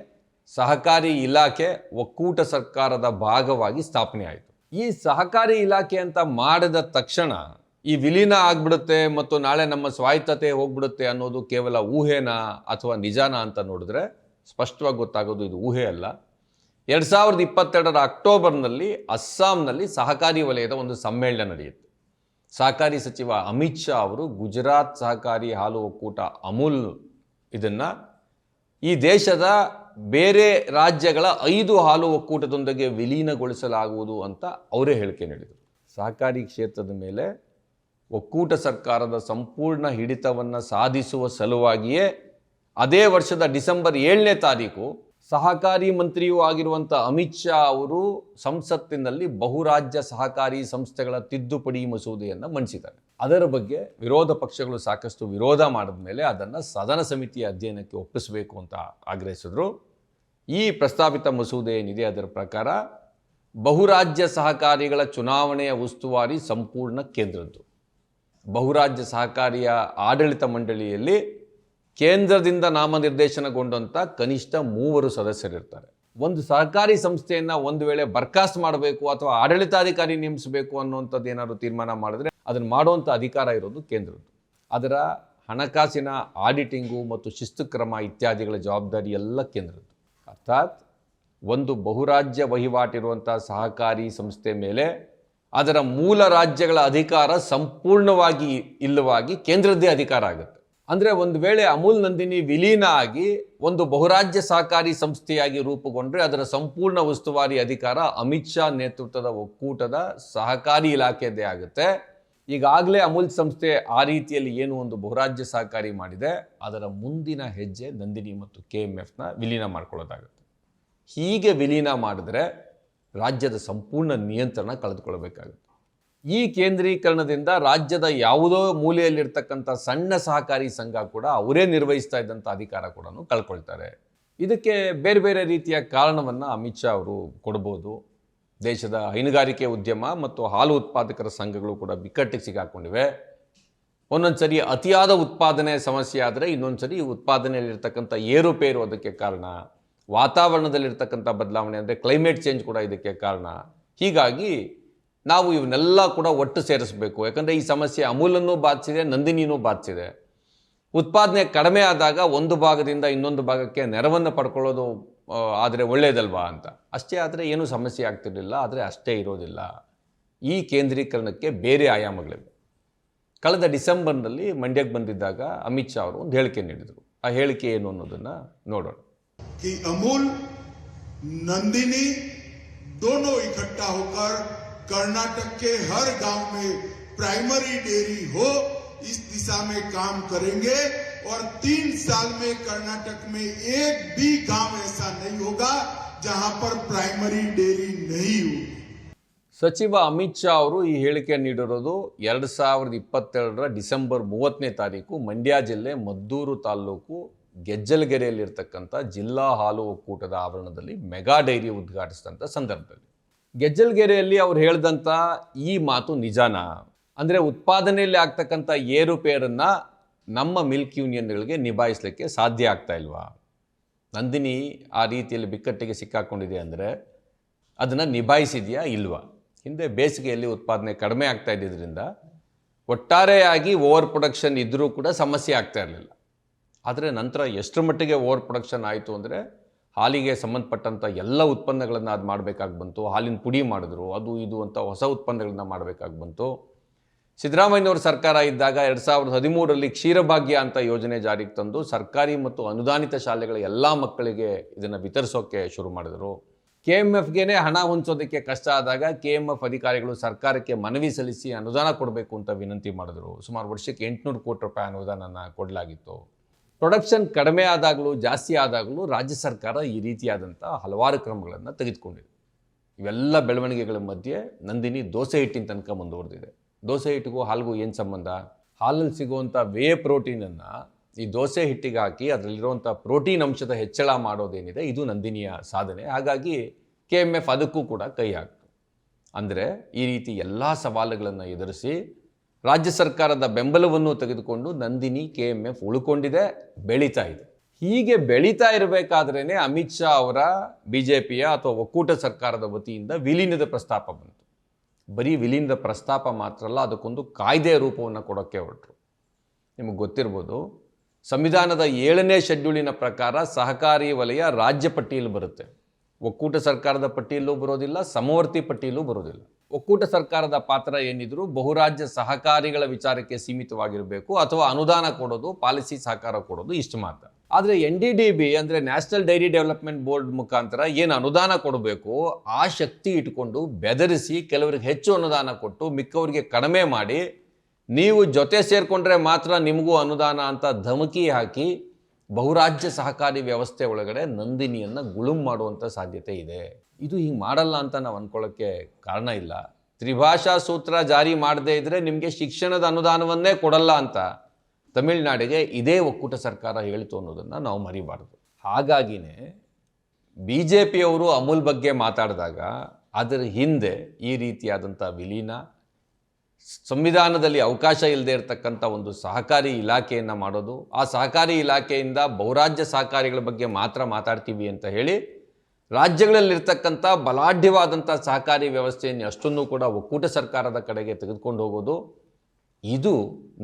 ಸಹಕಾರಿ ಇಲಾಖೆ ಒಕ್ಕೂಟ ಸರ್ಕಾರದ ಭಾಗವಾಗಿ ಸ್ಥಾಪನೆ ಆಯಿತು. ಈ ಸಹಕಾರಿ ಇಲಾಖೆ ಅಂತ ಮಾಡಿದ ತಕ್ಷಣ ಈ ವಿಲೀನ ಆಗ್ಬಿಡುತ್ತೆ ಮತ್ತು ನಾಳೆ ನಮ್ಮ ಸ್ವಾಯತ್ತತೆ ಹೋಗ್ಬಿಡುತ್ತೆ ಅನ್ನೋದು ಕೇವಲ ಊಹೆನಾ ಅಥವಾ ನಿಜಾನ ಅಂತ ನೋಡಿದ್ರೆ ಸ್ಪಷ್ಟವಾಗಿ ಗೊತ್ತಾಗೋದು ಇದು ಊಹೆ ಅಲ್ಲ. ಎರಡು ಸಾವಿರದ ಇಪ್ಪತ್ತೆರಡರ ಅಕ್ಟೋಬರ್ನಲ್ಲಿ ಅಸ್ಸಾಂನಲ್ಲಿ ಸಹಕಾರಿ ವಲಯದ ಒಂದು ಸಮ್ಮೇಳನ ನಡೆಯುತ್ತೆ. ಸಹಕಾರಿ ಸಚಿವ ಅಮಿತ್ ಶಾ ಅವರು ಗುಜರಾತ್ ಸಹಕಾರಿ ಹಾಲು ಒಕ್ಕೂಟ ಅಮೂಲ್ ಇದನ್ನು ಈ ದೇಶದ ಬೇರೆ ರಾಜ್ಯಗಳ ಐದು ಹಾಲು ಒಕ್ಕೂಟದೊಂದಿಗೆ ವಿಲೀನಗೊಳಿಸಲಾಗುವುದು ಅಂತ ಅವರೇ ಹೇಳಿಕೆ ನೀಡಿದರು. ಸಹಕಾರಿ ಕ್ಷೇತ್ರದ ಮೇಲೆ ಒಕ್ಕೂಟ ಸರ್ಕಾರದ ಸಂಪೂರ್ಣ ಹಿಡಿತವನ್ನು ಸಾಧಿಸುವ ಸಲುವಾಗಿಯೇ ಅದೇ ವರ್ಷದ ಡಿಸೆಂಬರ್ ಏಳನೇ ತಾರೀಕು ಸಹಕಾರಿ ಮಂತ್ರಿಯೂ ಆಗಿರುವಂಥ ಅಮಿತ್ ಶಾ ಅವರು ಸಂಸತ್ತಿನಲ್ಲಿ ಬಹುರಾಜ್ಯ ಸಹಕಾರಿ ಸಂಸ್ಥೆಗಳ ತಿದ್ದುಪಡಿ ಮಸೂದೆಯನ್ನು ಮಂಡಿಸಿದ್ದಾರೆ. ಅದರ ಬಗ್ಗೆ ವಿರೋಧ ಪಕ್ಷಗಳು ಸಾಕಷ್ಟು ವಿರೋಧ ಮಾಡಿದ ಮೇಲೆ ಅದನ್ನು ಸದನ ಸಮಿತಿಯ ಅಧ್ಯಯನಕ್ಕೆ ಒಪ್ಪಿಸಬೇಕು ಅಂತ ಆಗ್ರಹಿಸಿದ್ರು. ಈ ಪ್ರಸ್ತಾಪಿತ ಮಸೂದೆ ಏನಿದೆ ಅದರ ಪ್ರಕಾರ ಬಹುರಾಜ್ಯ ಸಹಕಾರಿಗಳ ಚುನಾವಣೆಯ ಉಸ್ತುವಾರಿ ಸಂಪೂರ್ಣ ಕೇಂದ್ರದ್ದು. ಬಹುರಾಜ್ಯ ಸಹಕಾರಿಯ ಆಡಳಿತ ಮಂಡಳಿಯಲ್ಲಿ ಕೇಂದ್ರದಿಂದ ನಾಮನಿರ್ದೇಶನಗೊಂಡಂಥ ಕನಿಷ್ಠ ಮೂವರು ಸದಸ್ಯರಿರ್ತಾರೆ. ಒಂದು ಸಹಕಾರಿ ಸಂಸ್ಥೆಯನ್ನು ಒಂದು ವೇಳೆ ಬರ್ಖಾಸ್ತ್ ಮಾಡಬೇಕು ಅಥವಾ ಆಡಳಿತಾಧಿಕಾರಿ ನೇಮಿಸಬೇಕು ಅನ್ನುವಂಥದ್ದು ಏನಾದರೂ ತೀರ್ಮಾನ ಮಾಡಿದ್ರೆ ಅದನ್ನು ಮಾಡುವಂಥ ಅಧಿಕಾರ ಇರೋದು ಕೇಂದ್ರದ್ದು. ಅದರ ಹಣಕಾಸಿನ ಆಡಿಟಿಂಗು ಮತ್ತು ಶಿಸ್ತು ಕ್ರಮ ಇತ್ಯಾದಿಗಳ ಜವಾಬ್ದಾರಿ ಎಲ್ಲ ಕೇಂದ್ರದ್ದು. ಅರ್ಥಾತ್ ಒಂದು ಬಹುರಾಜ್ಯ ವಹಿವಾಟಿರುವಂಥ ಸಹಕಾರಿ ಸಂಸ್ಥೆ ಮೇಲೆ ಅದರ ಮೂಲ ರಾಜ್ಯಗಳ ಅಧಿಕಾರ ಸಂಪೂರ್ಣವಾಗಿ ಇಲ್ಲವಾಗಿ ಕೇಂದ್ರದ್ದೇ ಅಧಿಕಾರ ಆಗುತ್ತೆ. ಅಂದರೆ ಒಂದು ವೇಳೆ ಅಮೂಲ್ ನಂದಿನಿ ವಿಲೀನ ಆಗಿ ಒಂದು ಬಹುರಾಜ್ಯ ಸಹಕಾರಿ ಸಂಸ್ಥೆಯಾಗಿ ರೂಪುಗೊಂಡ್ರೆ ಅದರ ಸಂಪೂರ್ಣ ಉಸ್ತುವಾರಿ ಅಧಿಕಾರ ಅಮಿತ್ ಶಾ ನೇತೃತ್ವದ ಒಕ್ಕೂಟದ ಸಹಕಾರಿ ಇಲಾಖೆಯದ್ದೇ ಆಗುತ್ತೆ. ಈಗಾಗಲೇ ಅಮೂಲ್ ಸಂಸ್ಥೆ ಆ ರೀತಿಯಲ್ಲಿ ಏನು ಒಂದು ಬಹುರಾಜ್ಯ ಸಹಕಾರಿ ಮಾಡಿದೆ, ಅದರ ಮುಂದಿನ ಹೆಜ್ಜೆ ನಂದಿನಿ ಮತ್ತು ಕೆ ಎಂ ಎಫ್ನ ವಿಲೀನ ಮಾಡ್ಕೊಳ್ಳೋದಾಗುತ್ತೆ. ಹೀಗೆ ವಿಲೀನ ಮಾಡಿದ್ರೆ ರಾಜ್ಯದ ಸಂಪೂರ್ಣ ನಿಯಂತ್ರಣ ಕಳೆದುಕೊಳ್ಬೇಕಾಗುತ್ತೆ ಈ ಕೇಂದ್ರೀಕರಣದಿಂದ ರಾಜ್ಯದ ಯಾವುದೋ ಮೂಲೆಯಲ್ಲಿರ್ತಕ್ಕಂಥ ಸಣ್ಣ ಸಹಕಾರಿ ಸಂಘ ಕೂಡ ಅವರೇ ನಿರ್ವಹಿಸ್ತಾ ಇದ್ದಂಥ ಅಧಿಕಾರ ಕೂಡ ಕಳ್ಕೊಳ್ತಾರೆ. ಇದಕ್ಕೆ ಬೇರೆ ಬೇರೆ ರೀತಿಯ ಕಾರಣವನ್ನು ಅಮಿತ್ ಶಾ ಅವರು ಕೊಡ್ಬೋದು. ದೇಶದ ಹೈನುಗಾರಿಕೆ ಉದ್ಯಮ ಮತ್ತು ಹಾಲು ಉತ್ಪಾದಕರ ಸಂಘಗಳು ಕೂಡ ಬಿಕ್ಕಟ್ಟಿಗೆ ಸಿಗಾಕೊಂಡಿವೆ ಒಂದೊಂದು ಸರಿ ಅತಿಯಾದ ಉತ್ಪಾದನೆ ಸಮಸ್ಯೆ ಆದರೆ ಇನ್ನೊಂದು ಸರಿ ಉತ್ಪಾದನೆಯಲ್ಲಿರ್ತಕ್ಕಂಥ ಏರುಪೇರು ಅದಕ್ಕೆ ಕಾರಣ. ವಾತಾವರಣದಲ್ಲಿರ್ತಕ್ಕಂಥ ಬದಲಾವಣೆ ಅಂದರೆ ಕ್ಲೈಮೇಟ್ ಚೇಂಜ್ ಕೂಡ ಇದಕ್ಕೆ ಕಾರಣ. ಹೀಗಾಗಿ ನಾವು ಇವನ್ನೆಲ್ಲ ಕೂಡ ಒಟ್ಟು ಸೇರಿಸಬೇಕು ಯಾಕಂದರೆ ಈ ಸಮಸ್ಯೆ ಅಮೂಲನ್ನು ಬಾಧಿಸಿದೆ ನಂದಿನಿನೂ ಬಾಧಿಸಿದೆ ಉತ್ಪಾದನೆ ಕಡಿಮೆ ಆದಾಗ ಒಂದು ಭಾಗದಿಂದ ಇನ್ನೊಂದು ಭಾಗಕ್ಕೆ ನೆರವನ್ನು ಪಡ್ಕೊಳ್ಳೋದು ಆದರೆ ಒಳ್ಳೆಯದಲ್ವಾ ಅಂತ ಅಷ್ಟೇ ಆದರೆ ಏನೂ ಸಮಸ್ಯೆ ಆಗ್ತಿರಲಿಲ್ಲ ಆದರೆ ಅಷ್ಟೇ ಇರೋದಿಲ್ಲ ಈ ಕೇಂದ್ರೀಕರಣಕ್ಕೆ ಬೇರೆ ಆಯಾಮಗಳಿವೆ ಕಳೆದ ಡಿಸೆಂಬರ್ನಲ್ಲಿ ಮಂಡ್ಯಕ್ಕೆ ಬಂದಿದ್ದಾಗ ಅಮಿತ್ ಶಾ ಅವರು ಒಂದು ಹೇಳಿಕೆ ನೀಡಿದರು ಆ ಹೇಳಿಕೆ ಏನು ಅನ್ನೋದನ್ನು ನೋಡೋಣ कि अमूल नंदिनी दोनों इकट्ठा होकर कर्नाटक के हर गांव में प्राइमरी डेयरी हो इस दिशा में काम करेंगे और तीन साल में कर्नाटक में एक भी गांव ऐसा नहीं होगा जहां पर प्राइमरी डेयरी नहीं होगी ಸಚಿವ ಅಮಿತ್ ಶಾ ಅವರು ಈ ಹೇಳಿಕೆ ನೀಡಿರೋದು ಎರಡು ಸಾವಿರದ ಇಪ್ಪತ್ತೆರಡರ ಡಿಸೆಂಬರ್ ಮೂವತ್ತನೇ ತಾರೀಕು ಮಂಡ್ಯ ಜಿಲ್ಲೆ ಮದ್ದೂರು ತಾಲ್ಲೂಕು ಗೆಜ್ಜಲಗೆರೆಯಲ್ಲಿರ್ತಕ್ಕಂಥ ಜಿಲ್ಲಾ ಹಾಲು ಒಕ್ಕೂಟದ ಆವರಣದಲ್ಲಿ ಮೆಗಾ ಡೈರಿ ಉದ್ಘಾಟಿಸಿದಂಥ ಸಂದರ್ಭದಲ್ಲಿ ಗೆಜ್ಜಲಗೆರೆಯಲ್ಲಿ ಅವ್ರು ಹೇಳಿದಂಥ ಈ ಮಾತು ನಿಜಾನ? ಅಂದರೆ ಉತ್ಪಾದನೆಯಲ್ಲಿ ಆಗ್ತಕ್ಕಂಥ ಏರುಪೇರನ್ನು ನಮ್ಮ ಮಿಲ್ಕ್ ಯೂನಿಯನ್ಗಳಿಗೆ ನಿಭಾಯಿಸಲಿಕ್ಕೆ ಸಾಧ್ಯ ಆಗ್ತಾ ಇಲ್ವಾ? ನಂದಿನಿ ಆ ರೀತಿಯಲ್ಲಿ ಬಿಕ್ಕಟ್ಟಿಗೆ ಸಿಕ್ಕಾಕೊಂಡಿದೆ ಅಂದರೆ ಅದನ್ನು ನಿಭಾಯಿಸಿದೆಯಾ ಇಲ್ವಾ? ಹಿಂದೆ ಬೇಸಿಗೆಯಲ್ಲಿ ಉತ್ಪಾದನೆ ಕಡಿಮೆ ಆಗ್ತಾ ಇದ್ದಿದ್ದರಿಂದ ಒಟ್ಟಾರೆಯಾಗಿ ಓವರ್ ಪ್ರೊಡಕ್ಷನ್ ಇದ್ದರೂ ಕೂಡ ಸಮಸ್ಯೆ ಆಗ್ತಾ ಇರಲಿಲ್ಲ. ಆದರೆ ನಂತರ ಎಷ್ಟರ ಮಟ್ಟಿಗೆ ಓವರ್ ಪ್ರೊಡಕ್ಷನ್ ಆಯಿತು ಅಂದರೆ ಹಾಲಿಗೆ ಸಂಬಂಧಪಟ್ಟಂಥ ಎಲ್ಲ ಉತ್ಪನ್ನಗಳನ್ನು ಅದು ಮಾಡಬೇಕಾಗಿ ಬಂತು. ಹಾಲಿನ ಪುಡಿ ಮಾಡಿದ್ರು, ಅದು ಇದು ಅಂತ ಹೊಸ ಉತ್ಪನ್ನಗಳನ್ನ ಮಾಡಬೇಕಾಗಿ ಬಂತು. ಸಿದ್ದರಾಮಯ್ಯನವ್ರ ಸರ್ಕಾರ ಇದ್ದಾಗ ಎರಡು ಸಾವಿರದ ಹದಿಮೂರರಲ್ಲಿ ಕ್ಷೀರಭಾಗ್ಯ ಅಂತ ಯೋಜನೆ ಜಾರಿಗೆ ತಂದು ಸರ್ಕಾರಿ ಮತ್ತು ಅನುದಾನಿತ ಶಾಲೆಗಳ ಎಲ್ಲ ಮಕ್ಕಳಿಗೆ ಇದನ್ನು ವಿತರಿಸೋಕ್ಕೆ ಶುರು ಮಾಡಿದರು. ಕೆ ಎಂ ಎಫ್ಗೆನೇ ಹಣ ಹೊಂಚೋದಕ್ಕೆ ಕಷ್ಟ ಆದಾಗ ಕೆ ಎಂ ಎಫ್ ಅಧಿಕಾರಿಗಳು ಸರ್ಕಾರಕ್ಕೆ ಮನವಿ ಸಲ್ಲಿಸಿ ಅನುದಾನ ಕೊಡಬೇಕು ಅಂತ ವಿನಂತಿ ಮಾಡಿದ್ರು. ಸುಮಾರು ವರ್ಷಕ್ಕೆ ಎಂಟುನೂರು ಕೋಟಿ ರೂಪಾಯಿ ಅನುದಾನನ ಕೊಡಲಾಗಿತ್ತು. ಪ್ರೊಡಕ್ಷನ್ ಕಡಿಮೆ ಆದಾಗಲೂ, ಜಾಸ್ತಿ ಆದಾಗಲೂ ರಾಜ್ಯ ಸರ್ಕಾರ ಈ ರೀತಿಯಾದಂಥ ಹಲವಾರು ಕ್ರಮಗಳನ್ನು ತೆಗೆದುಕೊಂಡಿದೆ. ಇವೆಲ್ಲ ಬೆಳವಣಿಗೆಗಳ ಮಧ್ಯೆ ನಂದಿನಿ ದೋಸೆ ಹಿಟ್ಟಿನ ತನಕ ಮುಂದುವರೆದಿದೆ. ದೋಸೆ ಹಿಟ್ಟಿಗೂ ಹಾಲಿಗೂ ಏನು ಸಂಬಂಧ? ಹಾಲಲ್ಲಿ ಸಿಗುವಂಥ ವೇ ಪ್ರೋಟೀನನ್ನು ಈ ದೋಸೆ ಹಿಟ್ಟಿಗೆ ಹಾಕಿ ಅದರಲ್ಲಿರುವಂಥ ಪ್ರೋಟೀನ್ ಅಂಶದ ಹೆಚ್ಚಳ ಮಾಡೋದೇನಿದೆ, ಇದು ನಂದಿನಿಯ ಸಾಧನೆ. ಹಾಗಾಗಿ ಕೆ ಎಂ ಎಫ್ ಅದಕ್ಕೂ ಕೂಡ ಕೈ ಹಾಕ್ತು. ಅಂದರೆ ಈ ರೀತಿ ಎಲ್ಲ ಸವಾಲುಗಳನ್ನು ಎದುರಿಸಿ ರಾಜ್ಯ ಸರ್ಕಾರದ ಬೆಂಬಲವನ್ನು ತೆಗೆದುಕೊಂಡು ನಂದಿನಿ, ಕೆ ಎಂ ಎಫ್ ಉಳ್ಕೊಂಡಿದೆ, ಬೆಳೀತಾ ಇದೆ. ಹೀಗೆ ಬೆಳೀತಾ ಇರಬೇಕಾದ್ರೇ ಅಮಿತ್ ಶಾ ಅವರ ಬಿ ಜೆ ಪಿಯ ಅಥವಾ ಒಕ್ಕೂಟ ಸರ್ಕಾರದ ವತಿಯಿಂದ ವಿಲೀನದ ಪ್ರಸ್ತಾಪ ಬಂತು. ಬರೀ ವಿಲೀನದ ಪ್ರಸ್ತಾಪ ಮಾತ್ರ ಅಲ್ಲ, ಅದಕ್ಕೊಂದು ಕಾಯ್ದೆಯ ರೂಪವನ್ನು ಕೊಡೋಕ್ಕೆ ಹೊರಟರು. ನಿಮಗೆ ಗೊತ್ತಿರ್ಬೋದು, ಸಂವಿಧಾನದ ಏಳನೇ ಶೆಡ್ಯೂಲಿನ ಪ್ರಕಾರ ಸಹಕಾರಿ ವಲಯ ರಾಜ್ಯ ಪಟ್ಟಿಯಲ್ಲಿ ಬರುತ್ತೆ. ಒಕ್ಕೂಟ ಸರ್ಕಾರದ ಪಟ್ಟಿಯಲ್ಲೂ ಬರೋದಿಲ್ಲ, ಸಮವರ್ತಿ ಪಟ್ಟಿಯಲ್ಲೂ ಬರೋದಿಲ್ಲ. ಒಕ್ಕೂಟ ಸರ್ಕಾರದ ಪಾತ್ರ ಏನಿದ್ರು ಬಹುರಾಜ್ಯ ಸಹಕಾರಿಗಳ ವಿಚಾರಕ್ಕೆ ಸೀಮಿತವಾಗಿರಬೇಕು ಅಥವಾ ಅನುದಾನ ಕೊಡೋದು, ಪಾಲಿಸಿ ಸಹಕಾರ ಕೊಡೋದು ಇಷ್ಟು ಮಾತ್ರ. ಆದರೆ ಎನ್ ಡಿ ಡಿ ಬಿ ಅಂದರೆ ನ್ಯಾಷನಲ್ ಡೈರಿ ಡೆವಲಪ್ಮೆಂಟ್ ಬೋರ್ಡ್ ಮುಖಾಂತರ ಏನು ಅನುದಾನ ಕೊಡಬೇಕು, ಆ ಶಕ್ತಿ ಇಟ್ಕೊಂಡು ಬೆದರಿಸಿ ಕೆಲವರಿಗೆ ಹೆಚ್ಚು ಅನುದಾನ ಕೊಟ್ಟು ಮಿಕ್ಕವರಿಗೆ ಕಡಿಮೆ ಮಾಡಿ, ನೀವು ಜೊತೆ ಸೇರಿಕೊಂಡ್ರೆ ಮಾತ್ರ ನಿಮಗೂ ಅನುದಾನ ಅಂತ ಧಮಕಿ ಹಾಕಿ ಬಹುರಾಜ್ಯ ಸಹಕಾರಿ ವ್ಯವಸ್ಥೆ ಒಳಗಡೆ ನಂದಿನಿಯನ್ನು ಗುಳುಂ ಮಾಡುವಂಥ ಸಾಧ್ಯತೆ ಇದೆ. ಇದು ಹಿಂಗೆ ಮಾಡಲ್ಲ ಅಂತ ನಾವು ಅಂದ್ಕೊಳ್ಳೋಕ್ಕೆ ಕಾರಣ ಇಲ್ಲ. ತ್ರಿಭಾಷಾ ಸೂತ್ರ ಜಾರಿ ಮಾಡದೇ ಇದ್ದರೆ ನಿಮಗೆ ಶಿಕ್ಷಣದ ಅನುದಾನವನ್ನೇ ಕೊಡಲ್ಲ ಅಂತ ತಮಿಳುನಾಡಿಗೆ ಇದೇ ಒಕ್ಕೂಟ ಸರ್ಕಾರ ಹೇಳಿತು ಅನ್ನೋದನ್ನು ನಾವು ಮರಿಬಾರ್ದು. ಹಾಗಾಗಿನೇ ಬಿ ಜೆ ಪಿಯವರು ಅಮೂಲ್ ಬಗ್ಗೆ ಮಾತಾಡಿದಾಗ ಅದರ ಹಿಂದೆ ಈ ರೀತಿಯಾದಂಥ ವಿಲೀನ ಸಂವಿಧಾನದಲ್ಲಿ ಅವಕಾಶ ಇಲ್ಲದೆ ಇರತಕ್ಕಂಥ ಒಂದು ಸಹಕಾರಿ ಇಲಾಖೆಯನ್ನು ಮಾಡೋದು, ಆ ಸಹಕಾರಿ ಇಲಾಖೆಯಿಂದ ಬಹುರಾಜ್ಯ ಸಹಕಾರಿಗಳ ಬಗ್ಗೆ ಮಾತ್ರ ಮಾತಾಡ್ತೀವಿ ಅಂತ ಹೇಳಿ ರಾಜ್ಯಗಳಲ್ಲಿರ್ತಕ್ಕಂಥ ಬಲಾಢ್ಯವಾದಂಥ ಸಹಕಾರಿ ವ್ಯವಸ್ಥೆಯನ್ನು ಅಷ್ಟೊಂದು ಕೂಡ ಒಕ್ಕೂಟ ಸರ್ಕಾರದ ಕಡೆಗೆ ತೆಗೆದುಕೊಂಡು ಹೋಗೋದು, ಇದು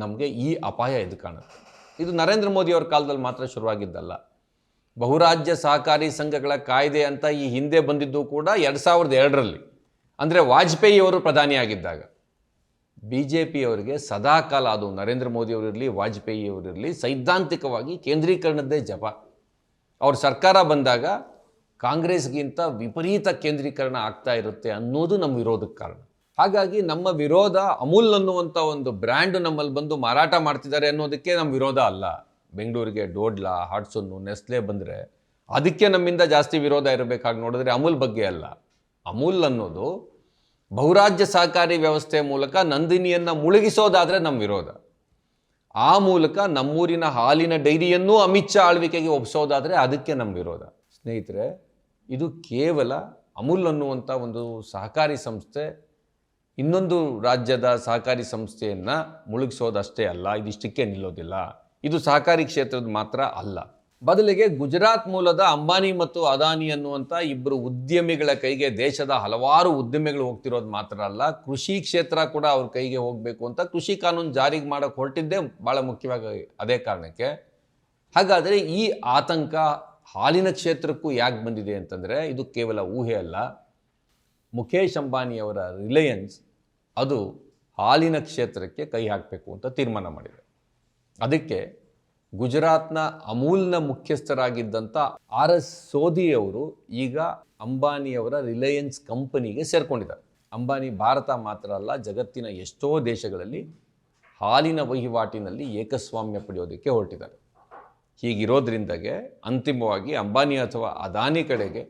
ನಮಗೆ ಈ ಅಪಾಯ ಎದ್ದು ಕಾಣುತ್ತೆ. ಇದು ನರೇಂದ್ರ ಮೋದಿಯವರ ಕಾಲದಲ್ಲಿ ಮಾತ್ರ ಶುರುವಾಗಿದ್ದಲ್ಲ. ಬಹುರಾಜ್ಯ ಸಹಕಾರಿ ಸಂಘಗಳ ಕಾಯ್ದೆ ಅಂತ ಈ ಹಿಂದೆ ಬಂದಿದ್ದು ಕೂಡ ಎರಡು ಸಾವಿರದ ಎರಡರಲ್ಲಿ. ಅಂದರೆ ವಾಜಪೇಯಿಯವರು ಪ್ರಧಾನಿಯಾಗಿದ್ದಾಗ. ಬಿ ಜೆ ಪಿಯವರಿಗೆ ಸದಾಕಾಲ ಅದು ನರೇಂದ್ರ ಮೋದಿಯವರಿರಲಿ ವಾಜಪೇಯಿಯವರಿರಲಿ ಸೈದ್ಧಾಂತಿಕವಾಗಿ ಕೇಂದ್ರೀಕರಣದ್ದೇ ಜಪ. ಅವ್ರ ಸರ್ಕಾರ ಬಂದಾಗ ಕಾಂಗ್ರೆಸ್ಗಿಂತ ವಿಪರೀತ ಕೇಂದ್ರೀಕರಣ ಆಗ್ತಾ ಇರುತ್ತೆ ಅನ್ನೋದು ನಮ್ಮ ವಿರೋಧಕ್ಕೆ ಕಾರಣ. ಹಾಗಾಗಿ ನಮ್ಮ ವಿರೋಧ ಅಮೂಲ್ ಅನ್ನುವಂಥ ಒಂದು ಬ್ರ್ಯಾಂಡ್ ನಮ್ಮಲ್ಲಿ ಬಂದು ಮಾರಾಟ ಮಾಡ್ತಿದ್ದಾರೆ ಅನ್ನೋದಕ್ಕೆ ನಮ್ಮ ವಿರೋಧ ಅಲ್ಲ. ಬೆಂಗಳೂರಿಗೆ ಡೋಡ್ಲಾ, ಹಾಟ್ಸನ್ನು, ನೆಸ್ಲೆ ಬಂದರೆ ಅದಕ್ಕೆ ನಮ್ಮಿಂದ ಜಾಸ್ತಿ ವಿರೋಧ ಇರಬೇಕಾಗಿ ನೋಡಿದ್ರೆ ಅಮೂಲ್ ಬಗ್ಗೆ ಅಲ್ಲ. ಅಮೂಲ್ ಅನ್ನೋದು ಬಹುರಾಜ್ಯ ಸಹಕಾರಿ ವ್ಯವಸ್ಥೆ ಮೂಲಕ ನಂದಿನಿಯನ್ನು ಮುಳುಗಿಸೋದಾದರೆ ನಮ್ಮ ವಿರೋಧ. ಆ ಮೂಲಕ ನಮ್ಮೂರಿನ ಹಾಲಿನ ಡೈರಿಯನ್ನೂ ಅಮಿತ್ ಶಾ ಆಳ್ವಿಕೆಗೆ ಒಪ್ಪಿಸೋದಾದರೆ ಅದಕ್ಕೆ ನಮ್ಮ ವಿರೋಧ. ಸ್ನೇಹಿತರೆ, ಇದು ಕೇವಲ ಅಮೂಲ್ ಅನ್ನುವಂಥ ಒಂದು ಸಹಕಾರಿ ಸಂಸ್ಥೆ, ಇನ್ನೊಂದು ರಾಜ್ಯದ ಸಹಕಾರಿ ಸಂಸ್ಥೆಯನ್ನು ಮುಳುಗಿಸೋದಷ್ಟೇ ಅಲ್ಲ, ಇದಿಷ್ಟಕ್ಕೆ ನಿಲ್ಲೋದಿಲ್ಲ. ಇದು ಸಹಕಾರಿ ಕ್ಷೇತ್ರದ ಮಾತ್ರ ಅಲ್ಲ. ಬದಲಿಗೆ ಗುಜರಾತ್ ಮೂಲದ ಅಂಬಾನಿ ಮತ್ತು ಅದಾನಿ ಅನ್ನುವಂಥ ಇಬ್ಬರು ಉದ್ಯಮಿಗಳ ಕೈಗೆ ದೇಶದ ಹಲವಾರು ಉದ್ಯಮಿಗಳು ಹೋಗ್ತಿರೋದು ಮಾತ್ರ ಅಲ್ಲ, ಕೃಷಿ ಕ್ಷೇತ್ರ ಕೂಡ ಅವ್ರ ಕೈಗೆ ಹೋಗಬೇಕು ಅಂತ ಕೃಷಿ ಕಾನೂನು ಜಾರಿಗೆ ಮಾಡೋಕ್ಕೆ ಹೊರಟಿದ್ದೇ ಭಾಳ ಮುಖ್ಯವಾಗಿ ಅದೇ ಕಾರಣಕ್ಕೆ. ಹಾಗಾದರೆ ಈ ಆತಂಕ ಹಾಲಿನ ಕ್ಷೇತ್ರಕ್ಕೂ ಯಾಕೆ ಬಂದಿದೆ ಅಂತಂದರೆ ಇದು ಕೇವಲ ಊಹೆ ಅಲ್ಲ. ಮುಖೇಶ್ ಅಂಬಾನಿಯವರ ರಿಲಯನ್ಸ್ ಅದು ಹಾಲಿನ ಕ್ಷೇತ್ರಕ್ಕೆ ಕೈ ಹಾಕಬೇಕು ಅಂತ ತೀರ್ಮಾನ ಮಾಡಿದೆ. ಅದಕ್ಕೆ ಗುಜರಾತ್ನ ಅಮೂಲ್ನ ಮುಖ್ಯಸ್ಥರಾಗಿದ್ದಂಥ ಆರ್ ಎಸ್ ಸೋದಿಯವರು ಈಗ ಅಂಬಾನಿಯವರ ರಿಲಯನ್ಸ್ ಕಂಪನಿಗೆ ಸೇರ್ಕೊಂಡಿದ್ದಾರೆ. ಅಂಬಾನಿ ಭಾರತ ಮಾತ್ರ ಅಲ್ಲ, ಜಗತ್ತಿನ ಎಷ್ಟೋ ದೇಶಗಳಲ್ಲಿ ಹಾಲಿನ ವಹಿವಾಟಿನಲ್ಲಿ ಏಕಸ್ವಾಮ್ಯ ಪಡೆಯೋದಕ್ಕೆ ಹೊರಟಿದ್ದಾರೆ. ಹೀಗಿರೋದ್ರಿಂದಾಗೆ ಅಂತಿಮವಾಗಿ ಅಂಬಾನಿ ಅಥವಾ ಅದಾನಿ ಕಡೆಗೆ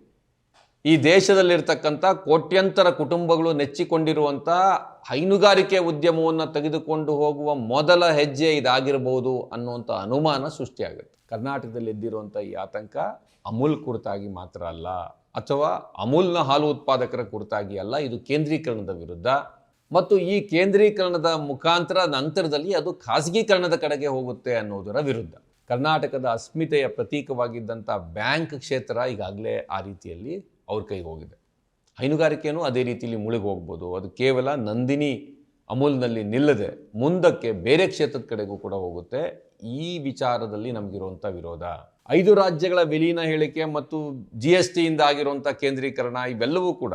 ಈ ದೇಶದಲ್ಲಿರ್ತಕ್ಕಂಥ ಕೋಟ್ಯಂತರ ಕುಟುಂಬಗಳು ನೆಚ್ಚಿಕೊಂಡಿರುವಂಥ ಹೈನುಗಾರಿಕೆ ಉದ್ಯಮವನ್ನು ತೆಗೆದುಕೊಂಡು ಹೋಗುವ ಮೊದಲ ಹೆಜ್ಜೆ ಇದಾಗಿರಬಹುದು ಅನ್ನುವಂಥ ಅನುಮಾನ ಸೃಷ್ಟಿಯಾಗುತ್ತೆ. ಕರ್ನಾಟಕದಲ್ಲಿ ಎದ್ದಿರುವಂಥ ಈ ಆತಂಕ ಅಮೂಲ್ ಕುರಿತಾಗಿ ಮಾತ್ರ ಅಲ್ಲ, ಅಥವಾ ಅಮೂಲ್ನ ಹಾಲು ಉತ್ಪಾದಕರ ಕುರಿತಾಗಿ ಅಲ್ಲ, ಇದು ಕೇಂದ್ರೀಕರಣದ ವಿರುದ್ಧ. ಮತ್ತು ಈ ಕೇಂದ್ರೀಕರಣದ ಮುಖಾಂತರ ನಂತರದಲ್ಲಿ ಅದು ಖಾಸಗೀಕರಣದ ಕಡೆಗೆ ಹೋಗುತ್ತೆ ಅನ್ನೋದರ ವಿರುದ್ಧ. ಕರ್ನಾಟಕದ ಅಸ್ಮಿತೆಯ ಪ್ರತೀಕವಾಗಿದ್ದಂಥ ಬ್ಯಾಂಕ್ ಕ್ಷೇತ್ರ ಈಗಾಗಲೇ ಆ ರೀತಿಯಲ್ಲಿ ಅವ್ರ ಕೈಗೆ ಹೋಗಿದೆ. ಹೈನುಗಾರಿಕೆಯೂ ಅದೇ ರೀತಿಯಲ್ಲಿ ಮುಳುಗಿ ಹೋಗ್ಬೋದು ಅದು ಕೇವಲ ನಂದಿನಿ ಅಮೂಲ್ನಲ್ಲಿ ನಿಲ್ಲದೆ ಮುಂದಕ್ಕೆ ಬೇರೆ ಕ್ಷೇತ್ರದ ಕಡೆಗೂ ಕೂಡ ಹೋಗುತ್ತೆ. ಈ ವಿಚಾರದಲ್ಲಿ ನಮಗಿರುವಂಥ ವಿರೋಧ. ಐದು ರಾಜ್ಯಗಳ ವಿಲೀನ ಹೇಳಿಕೆ ಮತ್ತು ಜಿ ಎಸ್ ಟಿಯಿಂದ ಆಗಿರುವಂಥ ಕೇಂದ್ರೀಕರಣ ಇವೆಲ್ಲವೂ ಕೂಡ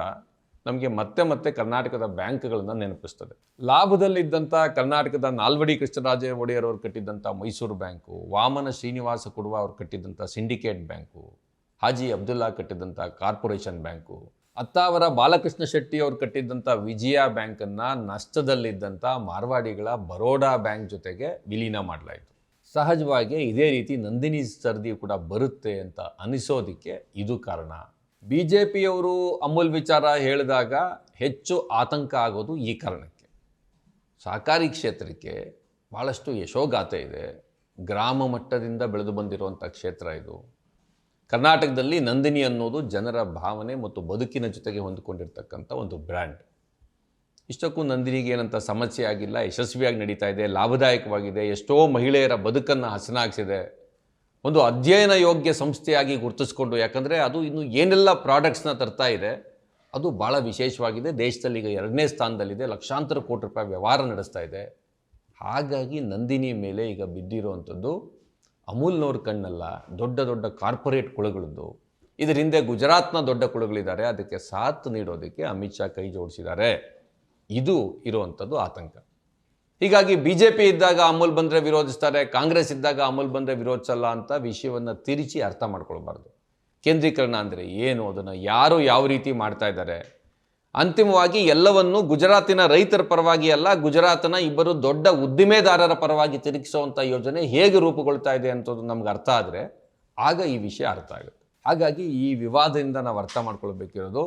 ನಮಗೆ ಮತ್ತೆ ಮತ್ತೆ ಕರ್ನಾಟಕದ ಬ್ಯಾಂಕ್ಗಳನ್ನು ನೆನಪಿಸ್ತದೆ. ಲಾಭದಲ್ಲಿದ್ದಂಥ ಕರ್ನಾಟಕದ ನಾಲ್ವಡಿ ಕೃಷ್ಣರಾಜ ಒಡೆಯರ್ ಅವರು ಕಟ್ಟಿದ್ದಂಥ ಮೈಸೂರು ಬ್ಯಾಂಕು, ವಾಮನ ಶ್ರೀನಿವಾಸ ಕುಡುವ ಅವರು ಕಟ್ಟಿದ್ದಂಥ ಸಿಂಡಿಕೇಟ್ ಬ್ಯಾಂಕು, ಹಾಜಿ ಅಬ್ದುಲ್ಲಾ ಕಟ್ಟಿದಂಥ ಕಾರ್ಪೊರೇಷನ್ ಬ್ಯಾಂಕು ಅತ್ತಾವರ ಬಾಲಕೃಷ್ಣ ಶೆಟ್ಟಿ ಅವರು ಕಟ್ಟಿದ್ದಂಥ ವಿಜಯ ಬ್ಯಾಂಕನ್ನು ನಷ್ಟದಲ್ಲಿದ್ದಂಥ ಮಾರ್ವಾಡಿಗಳ ಬರೋಡಾ ಬ್ಯಾಂಕ್ ಜೊತೆಗೆ ವಿಲೀನ ಮಾಡಲಾಯಿತು. ಸಹಜವಾಗಿ ಇದೇ ರೀತಿ ನಂದಿನಿ ಸರದಿ ಕೂಡ ಬರುತ್ತೆ ಅಂತ ಅನಿಸೋದಕ್ಕೆ ಇದು ಕಾರಣ. ಬಿ ಜೆ ಪಿಯವರು ಅಮೂಲ್ ವಿಚಾರ ಹೇಳಿದಾಗ ಹೆಚ್ಚು ಆತಂಕ ಆಗೋದು ಈ ಕಾರಣಕ್ಕೆ. ಸಹಕಾರಿ ಕ್ಷೇತ್ರಕ್ಕೆ ಭಾಳಷ್ಟು ಯಶೋಗಾಥೆ ಇದೆ. ಗ್ರಾಮ ಮಟ್ಟದಿಂದ ಬೆಳೆದು ಬಂದಿರುವಂಥ ಕ್ಷೇತ್ರ ಇದು. ಕರ್ನಾಟಕದಲ್ಲಿ ನಂದಿನಿ ಅನ್ನೋದು ಜನರ ಭಾವನೆ ಮತ್ತು ಬದುಕಿನ ಜೊತೆಗೆ ಹೊಂದಿಕೊಂಡಿರ್ತಕ್ಕಂಥ ಒಂದು ಬ್ರ್ಯಾಂಡ್. ಇಷ್ಟಕ್ಕೂ ನಂದಿನಿಗೆ ಏನಂತ ಸಮಸ್ಯೆ ಆಗಿಲ್ಲ, ಯಶಸ್ವಿಯಾಗಿ ನಡೀತಾ ಇದೆ, ಲಾಭದಾಯಕವಾಗಿದೆ, ಎಷ್ಟೋ ಮಹಿಳೆಯರ ಬದುಕನ್ನು ಹಸನಾಗಿಸಿದೆ ಒಂದು ಅಧ್ಯಯನ ಯೋಗ್ಯ ಸಂಸ್ಥೆಯಾಗಿ ಗುರುತಿಸ್ಕೊಂಡು, ಯಾಕಂದರೆ ಅದು ಇನ್ನು ಏನೆಲ್ಲ ಪ್ರಾಡಕ್ಟ್ಸ್ನ ತರ್ತಾ ಇದೆ, ಅದು ಭಾಳ ವಿಶೇಷವಾಗಿದೆ. ದೇಶದಲ್ಲಿ ಈಗ ಎರಡನೇ ಸ್ಥಾನದಲ್ಲಿದೆ, ಲಕ್ಷಾಂತರ ಕೋಟಿ ರೂಪಾಯಿ ವ್ಯವಹಾರ ನಡೆಸ್ತಾ ಇದೆ. ಹಾಗಾಗಿ ನಂದಿನಿ ಮೇಲೆ ಈಗ ಬಿದ್ದಿರುವಂಥದ್ದು ಅಮೂಲ್ನವ್ರ ಕಣ್ಣಲ್ಲ, ದೊಡ್ಡ ದೊಡ್ಡ ಕಾರ್ಪೊರೇಟ್ ಕುಳಗಳದ್ದು ಇದರ ಹಿಂದೆ ಗುಜರಾತ್ನ ದೊಡ್ಡ ಕುಳಗಳಿದ್ದಾರೆ, ಅದಕ್ಕೆ ಸಾಥ್ ನೀಡೋದಕ್ಕೆ ಅಮಿತ್ ಶಾ ಕೈ ಜೋಡಿಸಿದ್ದಾರೆ. ಇದು ಇರುವಂಥದ್ದು ಆತಂಕ. ಹೀಗಾಗಿ ಬಿ ಜೆ ಪಿ ಇದ್ದಾಗ ಅಮೂಲ್ ಬಂದರೆ ವಿರೋಧಿಸ್ತಾರೆ, ಕಾಂಗ್ರೆಸ್ ಇದ್ದಾಗ ಅಮೂಲ್ ಬಂದರೆ ವಿರೋಧಿಸಲ್ಲ ಅಂತ ವಿಷಯವನ್ನು ತಿರುಚಿ ಅರ್ಥ ಮಾಡ್ಕೊಳ್ಬಾರ್ದು. ಕೇಂದ್ರೀಕರಣ ಅಂದರೆ ಏನು, ಅದನ್ನು ಯಾರು ಯಾವ ರೀತಿ ಮಾಡ್ತಾ ಇದ್ದಾರೆ ಅಂತಿಮವಾಗಿ ಎಲ್ಲವನ್ನು ಗುಜರಾತಿನ ರೈತರ ಪರವಾಗಿ ಅಲ್ಲ, ಗುಜರಾತ್ನ ಇಬ್ಬರು ದೊಡ್ಡ ಉದ್ದಿಮೆದಾರರ ಪರವಾಗಿ ತಿರುಗಿಸುವಂಥ ಯೋಜನೆ ಹೇಗೆ ರೂಪುಗೊಳ್ತಾ ಇದೆ ಅಂತದ್ದು ನಮ್ಗೆ ಅರ್ಥ ಆದರೆ ಆಗ ಈ ವಿಷಯ ಅರ್ಥ ಆಗುತ್ತೆ. ಹಾಗಾಗಿ ಈ ವಿವಾದದಿಂದ ನಾವು ಅರ್ಥ ಮಾಡ್ಕೊಳ್ಬೇಕಿರೋದು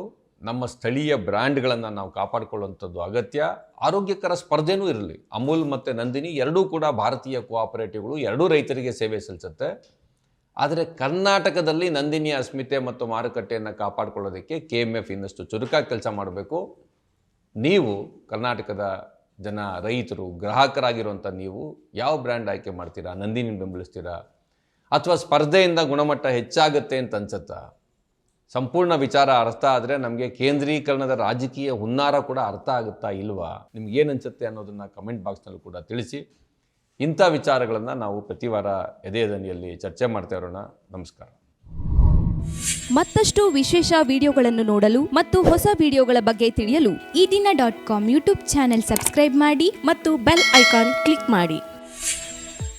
ನಮ್ಮ ಸ್ಥಳೀಯ ಬ್ರ್ಯಾಂಡ್ಗಳನ್ನು ನಾವು ಕಾಪಾಡಿಕೊಳ್ಳುವಂಥದ್ದು ಅಗತ್ಯ. ಆರೋಗ್ಯಕರ ಸ್ಪರ್ಧೆನೂ ಇರಲಿ. ಅಮೂಲ್ ಮತ್ತು ನಂದಿನಿ ಎರಡೂ ಕೂಡ ಭಾರತೀಯ ಕೋಆಪರೇಟಿವ್ಗಳು ಎರಡೂ ರೈತರಿಗೆ ಸೇವೆ ಸಲ್ಲಿಸುತ್ತೆ. ಆದರೆ ಕರ್ನಾಟಕದಲ್ಲಿ ನಂದಿನಿಯ ಅಸ್ಮಿತೆ ಮತ್ತು ಮಾರುಕಟ್ಟೆಯನ್ನು ಕಾಪಾಡಿಕೊಳ್ಳೋದಕ್ಕೆ ಕೆ ಎಂ ಎಫ್ ಇನ್ನಷ್ಟು ಚುರುಕಾಗಿ ಕೆಲಸ ಮಾಡಬೇಕು. ನೀವು ಕರ್ನಾಟಕದ ಜನ, ರೈತರು, ಗ್ರಾಹಕರಾಗಿರುವಂಥ ನೀವು ಯಾವ ಬ್ರ್ಯಾಂಡ್ ಆಯ್ಕೆ ಮಾಡ್ತೀರಾ ನಂದಿನಿ ಬೆಂಬಲಿಸ್ತೀರಾ? ಅಥವಾ ಸ್ಪರ್ಧೆಯಿಂದ ಗುಣಮಟ್ಟ ಹೆಚ್ಚಾಗುತ್ತೆ ಅಂತ ಅನ್ಸುತ್ತಾ? ಸಂಪೂರ್ಣ ವಿಚಾರ ಅರ್ಥ ಆದರೆ ನಮಗೆ ಕೇಂದ್ರೀಕರಣದ ರಾಜಕೀಯ ಹುನ್ನಾರ ಕೂಡ ಅರ್ಥ ಆಗುತ್ತಾ ಇಲ್ವಾ? ನಿಮ್ಗೇನು ಅನ್ಸುತ್ತೆ ಅನ್ನೋದನ್ನು ಕಮೆಂಟ್ ಬಾಕ್ಸ್ನಲ್ಲೂ ಕೂಡ ತಿಳಿಸಿ. ಇಂಥ ವಿಚಾರಗಳನ್ನು ನಾವು ಪ್ರತಿ ವಾರ ಚರ್ಚೆ ಮಾಡ್ತಾ ಇರೋಣ ನಮಸ್ಕಾರ. ಮತ್ತಷ್ಟು ವಿಶೇಷ ವಿಡಿಯೋಗಳನ್ನು ನೋಡಲು ಮತ್ತು ಹೊಸ ವಿಡಿಯೋಗಳ ಬಗ್ಗೆ ತಿಳಿಯಲು Eedina dot com YouTube channel subscribe ಮಾಡಿ ಮತ್ತು ಬೆಲ್ ಐಕಾನ್ ಕ್ಲಿಕ್ ಮಾಡಿ.